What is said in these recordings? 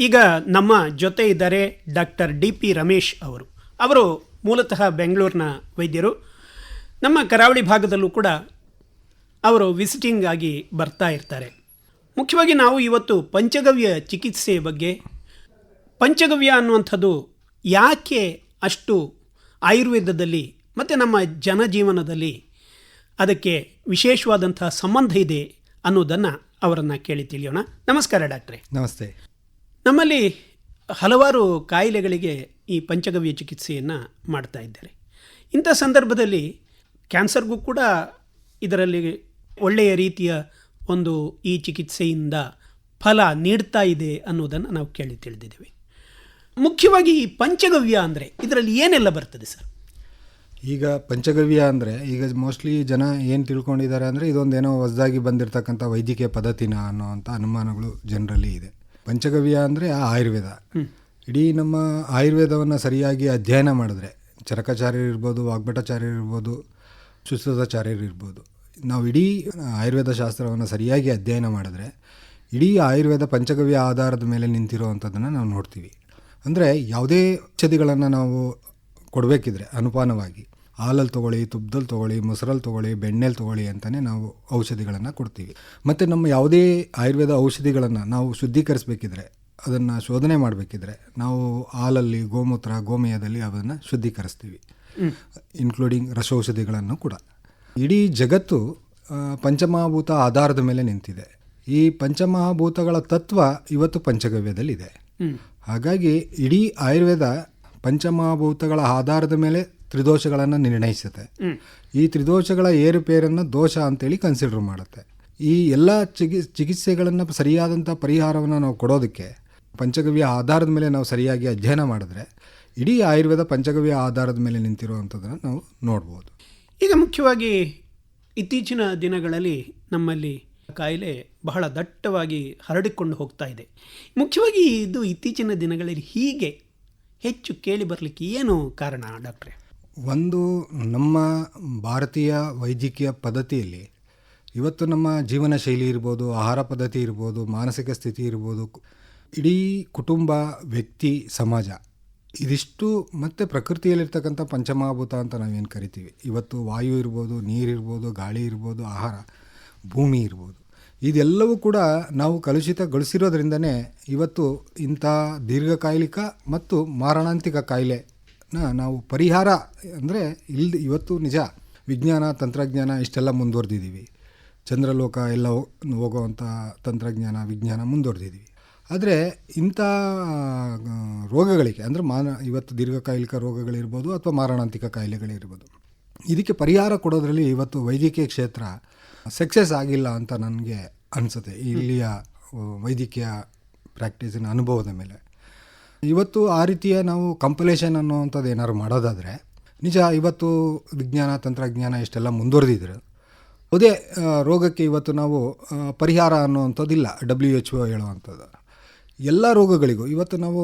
ಈಗ ನಮ್ಮ ಜೊತೆ ಇದ್ದಾರೆ ಡಾಕ್ಟರ್ ಡಿ ಪಿ ರಮೇಶ್ ಅವರು. ಅವರು ಮೂಲತಃ ಬೆಂಗಳೂರಿನ ವೈದ್ಯರು. ನಮ್ಮ ಕರಾವಳಿ ಭಾಗದಲ್ಲೂ ಕೂಡ ಅವರು ವಿಸಿಟಿಂಗ್ ಆಗಿ ಬರ್ತಾ ಇರ್ತಾರೆ. ಮುಖ್ಯವಾಗಿ ನಾವು ಇವತ್ತು ಪಂಚಗವ್ಯ ಚಿಕಿತ್ಸೆ ಬಗ್ಗೆ, ಪಂಚಗವ್ಯ ಅನ್ನುವಂಥದ್ದು ಯಾಕೆ ಅಷ್ಟು ಆಯುರ್ವೇದದಲ್ಲಿ ಮತ್ತು ನಮ್ಮ ಜನಜೀವನದಲ್ಲಿ ಅದಕ್ಕೆ ವಿಶೇಷವಾದಂಥ ಸಂಬಂಧ ಇದೆ ಅನ್ನೋದನ್ನು ಅವರನ್ನು ಕೇಳಿ ತಿಳಿಯೋಣ. ನಮಸ್ಕಾರ ಡಾಕ್ಟ್ರೆ. ನಮಸ್ತೆ. ನಮ್ಮಲ್ಲಿ ಹಲವಾರು ಕಾಯಿಲೆಗಳಿಗೆ ಈ ಪಂಚಗವ್ಯ ಚಿಕಿತ್ಸೆಯನ್ನು ಮಾಡ್ತಾ ಇದ್ದಾರೆ. ಇಂಥ ಸಂದರ್ಭದಲ್ಲಿ ಕ್ಯಾನ್ಸರ್ಗೂ ಕೂಡ ಇದರಲ್ಲಿ ಒಳ್ಳೆಯ ರೀತಿಯ ಒಂದು ಈ ಚಿಕಿತ್ಸೆಯಿಂದ ಫಲ ನೀಡ್ತಾ ಇದೆ ಅನ್ನೋದನ್ನು ನಾವು ಕೇಳಿ ತಿಳಿದಿದ್ದೇವೆ. ಮುಖ್ಯವಾಗಿ ಈ ಪಂಚಗವ್ಯ ಅಂದರೆ ಇದರಲ್ಲಿ ಏನೆಲ್ಲ ಬರ್ತದೆ ಸರ್? ಈಗ ಪಂಚಗವ್ಯ ಅಂದರೆ ಈಗ ಮೋಸ್ಟ್ಲಿ ಜನ ಏನು ತಿಳ್ಕೊಂಡಿದ್ದಾರೆ ಅಂದರೆ ಇದೊಂದೇನೋ ಹೊಸದಾಗಿ ಬಂದಿರತಕ್ಕಂಥ ವೈದ್ಯಕೀಯ ಪದ್ಧತಿನ ಅನ್ನೋವಂಥ ಅನುಮಾನಗಳು ಜನರಲ್ಲಿ ಇದೆ. ಪಂಚಗವ್ಯ ಅಂದರೆ ಆಯುರ್ವೇದ. ಇಡೀ ನಮ್ಮ ಆಯುರ್ವೇದವನ್ನು ಸರಿಯಾಗಿ ಅಧ್ಯಯನ ಮಾಡಿದ್ರೆ ಚರಕಾಚಾರ್ಯರು ಇರ್ಬೋದು ವಾಗ್ಭಟಾಚಾರ್ಯರು ಇರ್ಬೋದು ಸುಶ್ರುತಾಚಾರ್ಯರು ಇರ್ಬೋದು ನಾವು ಇಡೀ ಆಯುರ್ವೇದ ಶಾಸ್ತ್ರವನ್ನು ಸರಿಯಾಗಿ ಅಧ್ಯಯನ ಮಾಡಿದ್ರೆ ಇಡೀ ಆಯುರ್ವೇದ ಪಂಚಗವ್ಯ ಆಧಾರದ ಮೇಲೆ ನಿಂತಿರುವಂಥದ್ದನ್ನು ನಾವು ನೋಡ್ತೀವಿ. ಅಂದರೆ ಯಾವುದೇ ಔಷಧಿಗಳನ್ನು ನಾವು ಕೊಡಬೇಕಿದ್ರೆ ಅನುಪಾನವಾಗಿ ಹಾಲಲ್ಲಿ ತೊಗೊಳ್ಳಿ ತುಪ್ಪದಲ್ಲಿ ತೊಗೊಳ್ಳಿ ಮೊಸರಲ್ಲಿ ತೊಗೊಳ್ಳಿ ಬೆಣ್ಣೆಲಿ ತೊಗೊಳ್ಳಿ ಅಂತಲೇ ನಾವು ಔಷಧಿಗಳನ್ನು ಕೊಡ್ತೀವಿ. ಮತ್ತು ನಮ್ಮ ಯಾವುದೇ ಆಯುರ್ವೇದ ಔಷಧಿಗಳನ್ನು ನಾವು ಶುದ್ಧೀಕರಿಸಬೇಕಿದ್ರೆ ಅದನ್ನು ಶೋಧನೆ ಮಾಡಬೇಕಿದ್ರೆ ನಾವು ಹಾಲಲ್ಲಿ ಗೋಮೂತ್ರ ಗೋಮಯದಲ್ಲಿ ಅದನ್ನು ಶುದ್ಧೀಕರಿಸ್ತೀವಿ. ಇನ್ಕ್ಲೂಡಿಂಗ್ ರಸೌಷಧಿಗಳನ್ನು ಕೂಡ. ಇಡೀ ಜಗತ್ತು ಪಂಚಮಹಾಭೂತ ಆಧಾರದ ಮೇಲೆ ನಿಂತಿದೆ. ಈ ಪಂಚಮಹಾಭೂತಗಳ ತತ್ವ ಇವತ್ತು ಪಂಚಗವ್ಯದಲ್ಲಿದೆ. ಹಾಗಾಗಿ ಇಡೀ ಆಯುರ್ವೇದ ಪಂಚಮಹಾಭೂತಗಳ ಆಧಾರದ ಮೇಲೆ ತ್ರಿದೋಷಗಳನ್ನು ನಿರ್ಣಯಿಸುತ್ತೆ. ಈ ತ್ರಿದೋಷಗಳ ಏರುಪೇರನ್ನು ದೋಷ ಅಂತೇಳಿ ಕನ್ಸಿಡರ್ ಮಾಡುತ್ತೆ. ಈ ಎಲ್ಲ ಚಿಕಿ ಚಿಕಿತ್ಸೆಗಳನ್ನು ಸರಿಯಾದಂಥ ಪರಿಹಾರವನ್ನು ನಾವು ಕೊಡೋದಕ್ಕೆ ಪಂಚಗವ್ಯ ಆಧಾರದ ಮೇಲೆ ನಾವು ಸರಿಯಾಗಿ ಅಧ್ಯಯನ ಮಾಡಿದ್ರೆ ಇಡೀ ಆಯುರ್ವೇದ ಪಂಚಗವ್ಯ ಆಧಾರದ ಮೇಲೆ ನಿಂತಿರುವಂಥದ್ದನ್ನು ನಾವು ನೋಡ್ಬೋದು. ಈಗ ಮುಖ್ಯವಾಗಿ ಇತ್ತೀಚಿನ ದಿನಗಳಲ್ಲಿ ನಮ್ಮಲ್ಲಿ ಕಾಯಿಲೆ ಬಹಳ ದಟ್ಟವಾಗಿ ಹರಡಿಕೊಂಡು ಹೋಗ್ತಾ ಇದೆ. ಮುಖ್ಯವಾಗಿ ಇದು ಇತ್ತೀಚಿನ ದಿನಗಳಲ್ಲಿ ಹೀಗೆ ಹೆಚ್ಚು ಕೇಳಿ ಬರಲಿಕ್ಕೆ ಏನು ಕಾರಣ ಡಾಕ್ಟ್ರೆ? ಒಂದು ನಮ್ಮ ಭಾರತೀಯ ವೈದ್ಯಕೀಯ ಪದ್ಧತಿಯಲ್ಲಿ ಇವತ್ತು ನಮ್ಮ ಜೀವನ ಶೈಲಿ ಇರ್ಬೋದು, ಆಹಾರ ಪದ್ಧತಿ ಇರ್ಬೋದು, ಮಾನಸಿಕ ಸ್ಥಿತಿ ಇರ್ಬೋದು, ಇಡೀ ಕುಟುಂಬ, ವ್ಯಕ್ತಿ, ಸಮಾಜ ಇದಿಷ್ಟು ಮತ್ತು ಪ್ರಕೃತಿಯಲ್ಲಿರ್ತಕ್ಕಂಥ ಪಂಚಮಹಾಭೂತ ಅಂತ ನಾವೇನು ಕರಿತೀವಿ. ಇವತ್ತು ವಾಯು ಇರ್ಬೋದು ನೀರಿರ್ಬೋದು ಗಾಳಿ ಇರ್ಬೋದು, ಆಹಾರ, ಭೂಮಿ ಇರ್ಬೋದು. ಇದೆಲ್ಲವೂ ಕೂಡ ನಾವು ಕಲುಷಿತಗೊಳಿಸಿರೋದ್ರಿಂದನೇ ಇವತ್ತು ಇಂಥ ದೀರ್ಘಕಾಲಿಕ ಮತ್ತು ಮಾರಣಾಂತಿಕ ಕಾಯಿಲೆನ ನಾವು ಪರಿಹಾರ ಅಂದರೆ ಇಲ್ದ ಇವತ್ತು ನಿಜ. ವಿಜ್ಞಾನ, ತಂತ್ರಜ್ಞಾನ ಇಷ್ಟೆಲ್ಲ ಮುಂದುವರೆದಿದ್ದೀವಿ ಚಂದ್ರಲೋಕ ಎಲ್ಲ ಹೋಗೋವಂಥ ತಂತ್ರಜ್ಞಾನ, ವಿಜ್ಞಾನ ಮುಂದುವರೆದಿದ್ದೀವಿ ಆದರೆ ಇಂಥ ರೋಗಗಳಿಗೆ ಅಂದರೆ ಮಾನ, ಇವತ್ತು ದೀರ್ಘಕಾಲಿಕ ರೋಗಗಳಿರ್ಬೋದು ಅಥವಾ ಮಾರಣಾಂತಿಕ ಕಾಯಿಲೆಗಳಿರ್ಬೋದು. ಇದಕ್ಕೆ ಪರಿಹಾರ ಕೊಡೋದ್ರಲ್ಲಿ ಇವತ್ತು ವೈದ್ಯಕೀಯ ಕ್ಷೇತ್ರ ಸಕ್ಸಸ್ ಆಗಿಲ್ಲ ಅಂತ ನನಗೆ ಅನಿಸುತ್ತೆ. ಇಲ್ಲಿಯ ವೈದ್ಯಕೀಯ ಪ್ರಾಕ್ಟೀಸಿನ ಅನುಭವದ ಮೇಲೆ. ಇವತ್ತು ಆ ರೀತಿಯ ನಾವು ಕಂಪಲೇಷನ್ ಅನ್ನೋವಂಥದ್ದು ಏನಾದ್ರು ಮಾಡೋದಾದರೆ ನಿಜ ಇವತ್ತು ವಿಜ್ಞಾನ ತಂತ್ರಜ್ಞಾನ ಇಷ್ಟೆಲ್ಲ ಮುಂದುವರೆದಿದ್ರು ಅದೇ ರೋಗಕ್ಕೆ ಇವತ್ತು ನಾವು ಪರಿಹಾರ ಅನ್ನುವಂಥದ್ದಿಲ್ಲ ಡಬ್ಲ್ಯೂ ಎಚ್ ಒ ಹೇಳುವಂಥದ್ದು. ಎಲ್ಲ ರೋಗಗಳಿಗೂ ಇವತ್ತು ನಾವು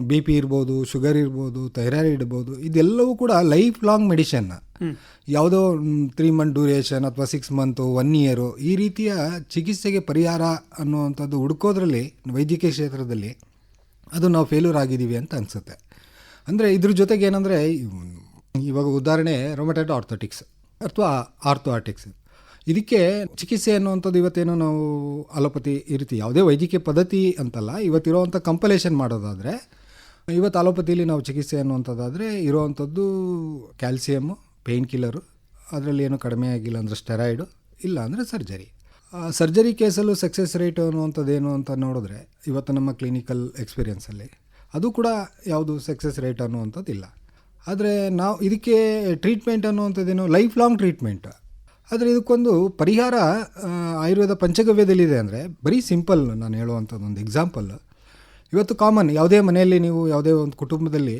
ಬಿ ಪಿ ಇರ್ಬೋದು ಶುಗರ್ ಇರ್ಬೋದು ಥೈರಾಯ್ಡ್ ಇರ್ಬೋದು ಇದೆಲ್ಲವೂ ಕೂಡ ಲೈಫ್ ಲಾಂಗ್ ಮೆಡಿಷನ್ ಯಾವುದೋ ತ್ರೀ ಮಂತ್ ಡ್ಯೂರೇಷನ್ ಅಥವಾ ಸಿಕ್ಸ್ ಮಂತು ಒನ್ ಇಯರು ಈ ರೀತಿಯ ಚಿಕಿತ್ಸೆಗೆ ಪರಿಹಾರ ಅನ್ನುವಂಥದ್ದು ಹುಡುಕೋದ್ರಲ್ಲಿ ವೈದ್ಯಕೀಯ ಕ್ಷೇತ್ರದಲ್ಲಿ ಅದು ನಾವು ಫೇಲ್ಯೂರ್ ಆಗಿದ್ದೀವಿ ಅಂತ ಅನಿಸುತ್ತೆ. ಅಂದರೆ ಇದ್ರ ಜೊತೆಗೆ ಏನಂದರೆ, ಇವಾಗ ಉದಾಹರಣೆ ರೊಮಟೈಡ್ ಆರ್ಥೋಟಿಕ್ಸ್ ಅಥವಾ ಆರ್ಥೋಆರ್ಟಿಕ್ಸ್ ಇದಕ್ಕೆ ಚಿಕಿತ್ಸೆ ಅನ್ನುವಂಥದ್ದು ಇವತ್ತೇನು ನಾವು ಅಲೋಪತಿ ಈ ರೀತಿ ಯಾವುದೇ ವೈದ್ಯಕೀಯ ಪದ್ಧತಿ ಅಂತಲ್ಲ, ಇವತ್ತಿರೋವಂಥ ಕಂಪಲೇಷನ್ ಮಾಡೋದಾದರೆ, ಇವತ್ತು ಅಲೋಪತಿಯಲ್ಲಿ ನಾವು ಚಿಕಿತ್ಸೆ ಅನ್ನುವಂಥದ್ದಾದರೆ ಇರೋವಂಥದ್ದು ಕ್ಯಾಲ್ಸಿಯಮ್ಮು ಪೇಯ್ನ್ ಕಿಲ್ಲರು ಅದರಲ್ಲಿ ಏನು ಕಡಿಮೆ ಆಗಿಲ್ಲ ಅಂದರೆ ಸ್ಟೆರಾಯ್ಡು ಇಲ್ಲ ಅಂದರೆ ಸರ್ಜರಿ ಸರ್ಜರಿ ಕೇಸಲ್ಲೂ ಸಕ್ಸಸ್ ರೇಟ್ ಅನ್ನುವಂಥದ್ದೇನು ಅಂತ ನೋಡಿದ್ರೆ ಇವತ್ತು ನಮ್ಮ ಕ್ಲಿನಿಕಲ್ ಎಕ್ಸ್ಪೀರಿಯನ್ಸಲ್ಲಿ ಅದು ಕೂಡ ಯಾವುದು ಸಕ್ಸಸ್ ರೇಟ್ ಅನ್ನುವಂಥದ್ದಿಲ್ಲ. ಆದರೆ ನಾವು ಇದಕ್ಕೆ ಟ್ರೀಟ್ಮೆಂಟ್ ಅನ್ನುವಂಥದ್ದೇನು ಲೈಫ್ ಲಾಂಗ್ ಟ್ರೀಟ್ಮೆಂಟ್. ಆದರೆ ಇದಕ್ಕೊಂದು ಪರಿಹಾರ ಆಯುರ್ವೇದ ಪಂಚಗವ್ಯದಲ್ಲಿದೆ ಅಂದರೆ ಬರೀ ಸಿಂಪಲ್ ನಾನು ಹೇಳುವಂಥದ್ದು ಒಂದು ಎಕ್ಸಾಂಪಲ್ ಇವತ್ತು ಕಾಮನ್ ಯಾವುದೇ ಮನೆಯಲ್ಲಿ ನೀವು ಯಾವುದೇ ಒಂದು ಕುಟುಂಬದಲ್ಲಿ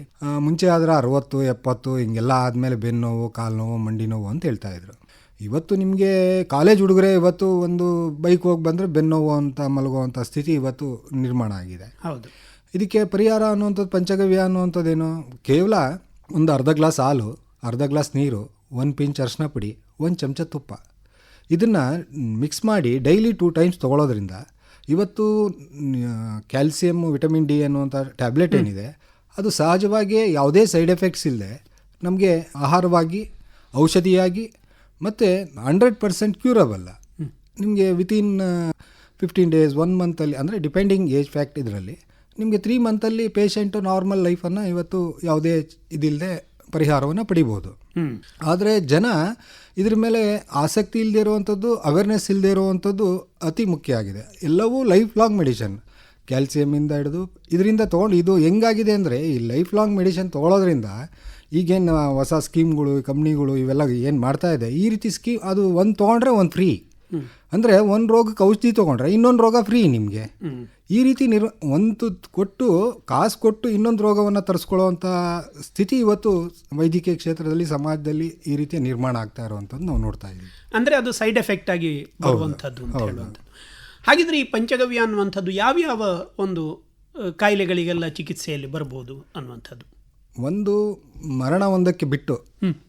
ಮುಂಚೆ ಆದರೆ ಅರವತ್ತು, ಎಪ್ಪತ್ತು ಹಿಂಗೆಲ್ಲ ಆದಮೇಲೆ ಬೆನ್ನು ನೋವು ಕಾಲು ನೋವು ಮಂಡಿ ನೋವು ಅಂತ ಹೇಳ್ತಾ ಇದ್ರು. ಇವತ್ತು ನಿಮಗೆ ಕಾಲೇಜ್ ಹುಡುಗರೇ ಇವತ್ತು ಒಂದು ಬೈಕ್ ಹೋಗಿ ಬಂದರೆ ಬೆನ್ನೋವು ನೋವು ಅಂತ ಮಲಗುವಂಥ ಸ್ಥಿತಿ ಇವತ್ತು ನಿರ್ಮಾಣ ಆಗಿದೆ. ಹೌದು. ಇದಕ್ಕೆ ಪರಿಹಾರ ಅನ್ನುವಂಥದ್ದು ಪಂಚಗವ್ಯ ಅನ್ನುವಂಥದ್ದೇನು? ಕೇವಲ ಒಂದು ಅರ್ಧ ಗ್ಲಾಸ್ ಹಾಲು ಅರ್ಧ ಗ್ಲಾಸ್ ನೀರು ಒಂದು ಪಿಂಚ್ ಅರಿಶಿನ ಪುಡಿ ಒಂದು ಚಮಚ ತುಪ್ಪ. ಇದನ್ನು ಮಿಕ್ಸ್ ಮಾಡಿ ಡೈಲಿ ಟೂ ಟೈಮ್ಸ್ ತೊಗೊಳೋದ್ರಿಂದ ಇವತ್ತು ಕ್ಯಾಲ್ಸಿಯಮ್ ವಿಟಮಿನ್ ಡಿ ಅನ್ನುವಂಥ ಟ್ಯಾಬ್ಲೆಟ್ ಏನಿದೆ ಅದು ಸಹಜವಾಗಿ ಯಾವುದೇ ಸೈಡ್ ಎಫೆಕ್ಟ್ಸ್ ಇಲ್ಲದೆ ನಮಗೆ ಆಹಾರವಾಗಿ ಔಷಧಿಯಾಗಿ ಮತ್ತು ಹಂಡ್ರೆಡ್ ಪರ್ಸೆಂಟ್ ಕ್ಯೂರಬಲ್ಲ ನಿಮಗೆ ವಿತಿನ್ ಫಿಫ್ಟೀನ್ ಡೇಸ್ ಒನ್ ಮಂತಲ್ಲಿ ಅಂದರೆ ಡಿಪೆಂಡಿಂಗ್ ಏಜ್ ಫ್ಯಾಕ್ಟ್ ಇದರಲ್ಲಿ ನಿಮಗೆ ತ್ರೀ ಮಂತಲ್ಲಿ ಪೇಷಂಟು ನಾರ್ಮಲ್ ಲೈಫನ್ನು ಇವತ್ತು ಯಾವುದೇ ಇದಿಲ್ಲದೆ ಪರಿಹಾರವನ್ನು ಪಡಿಬೋದು. ಆದರೆ ಜನ ಇದ್ರ ಮೇಲೆ ಆಸಕ್ತಿ ಇಲ್ಲದೆ ಇರುವಂಥದ್ದು ಅವೇರ್ನೆಸ್ ಇಲ್ಲದೆ ಇರುವಂಥದ್ದು ಅತಿ ಮುಖ್ಯ ಆಗಿದೆ. ಎಲ್ಲವೂ ಲೈಫ್ ಲಾಂಗ್ ಮೆಡಿಷನ್ ಕ್ಯಾಲ್ಸಿಯಮಿಂದ ಹಿಡಿದು ಇದರಿಂದ ತೊಗೊಂಡು ಇದು ಹೆಂಗಾಗಿದೆ ಅಂದರೆ ಈ ಲೈಫ್ ಲಾಂಗ್ ಮೆಡಿಷನ್ ತೊಗೊಳೋದ್ರಿಂದ ಈಗೇನು ಹೊಸ ಸ್ಕೀಮ್ಗಳು ಕಂಪ್ನಿಗಳು ಇವೆಲ್ಲ ಏನು ಮಾಡ್ತಾ ಇದೆ? ಈ ರೀತಿ ಸ್ಕೀಮ್ ಅದು ಒಂದು ತೊಗೊಂಡ್ರೆ ಒಂದು ಫ್ರೀ ಅಂದರೆ ಒಂದು ರೋಗಕ್ಕೆ ಔಷಧಿ ತೊಗೊಂಡ್ರೆ ಇನ್ನೊಂದು ರೋಗ ಫ್ರೀ ನಿಮಗೆ. ಈ ರೀತಿ ನಿರ್ ಒಂದು ಕೊಟ್ಟು ಕಾಸು ಕೊಟ್ಟು ಇನ್ನೊಂದು ರೋಗವನ್ನು ತರಿಸ್ಕೊಳ್ಳೋವಂಥ ಸ್ಥಿತಿ ಇವತ್ತು ವೈದ್ಯಕೀಯ ಕ್ಷೇತ್ರದಲ್ಲಿ ಸಮಾಜದಲ್ಲಿ ಈ ರೀತಿ ನಿರ್ಮಾಣ ಆಗ್ತಾ ಇರುವಂಥದ್ದು ನಾವು ನೋಡ್ತಾ ಇದ್ದೀವಿ. ಅಂದರೆ ಅದು ಸೈಡ್ ಎಫೆಕ್ಟ್ ಆಗಿ ಬರುವಂಥದ್ದು ಹಾಗಿದ್ರೆ ಈ ಪಂಚಗವ್ಯ ಅನ್ನುವಂಥದ್ದು ಯಾವ್ಯಾವ ಒಂದು ಕಾಯಿಲೆಗಳಿಗೆಲ್ಲ ಚಿಕಿತ್ಸೆಯಲ್ಲಿ ಬರ್ಬೋದು ಅನ್ನುವಂಥದ್ದು? ಒಂದು ಮರಣ ಒಂದಕ್ಕೆ ಬಿಟ್ಟು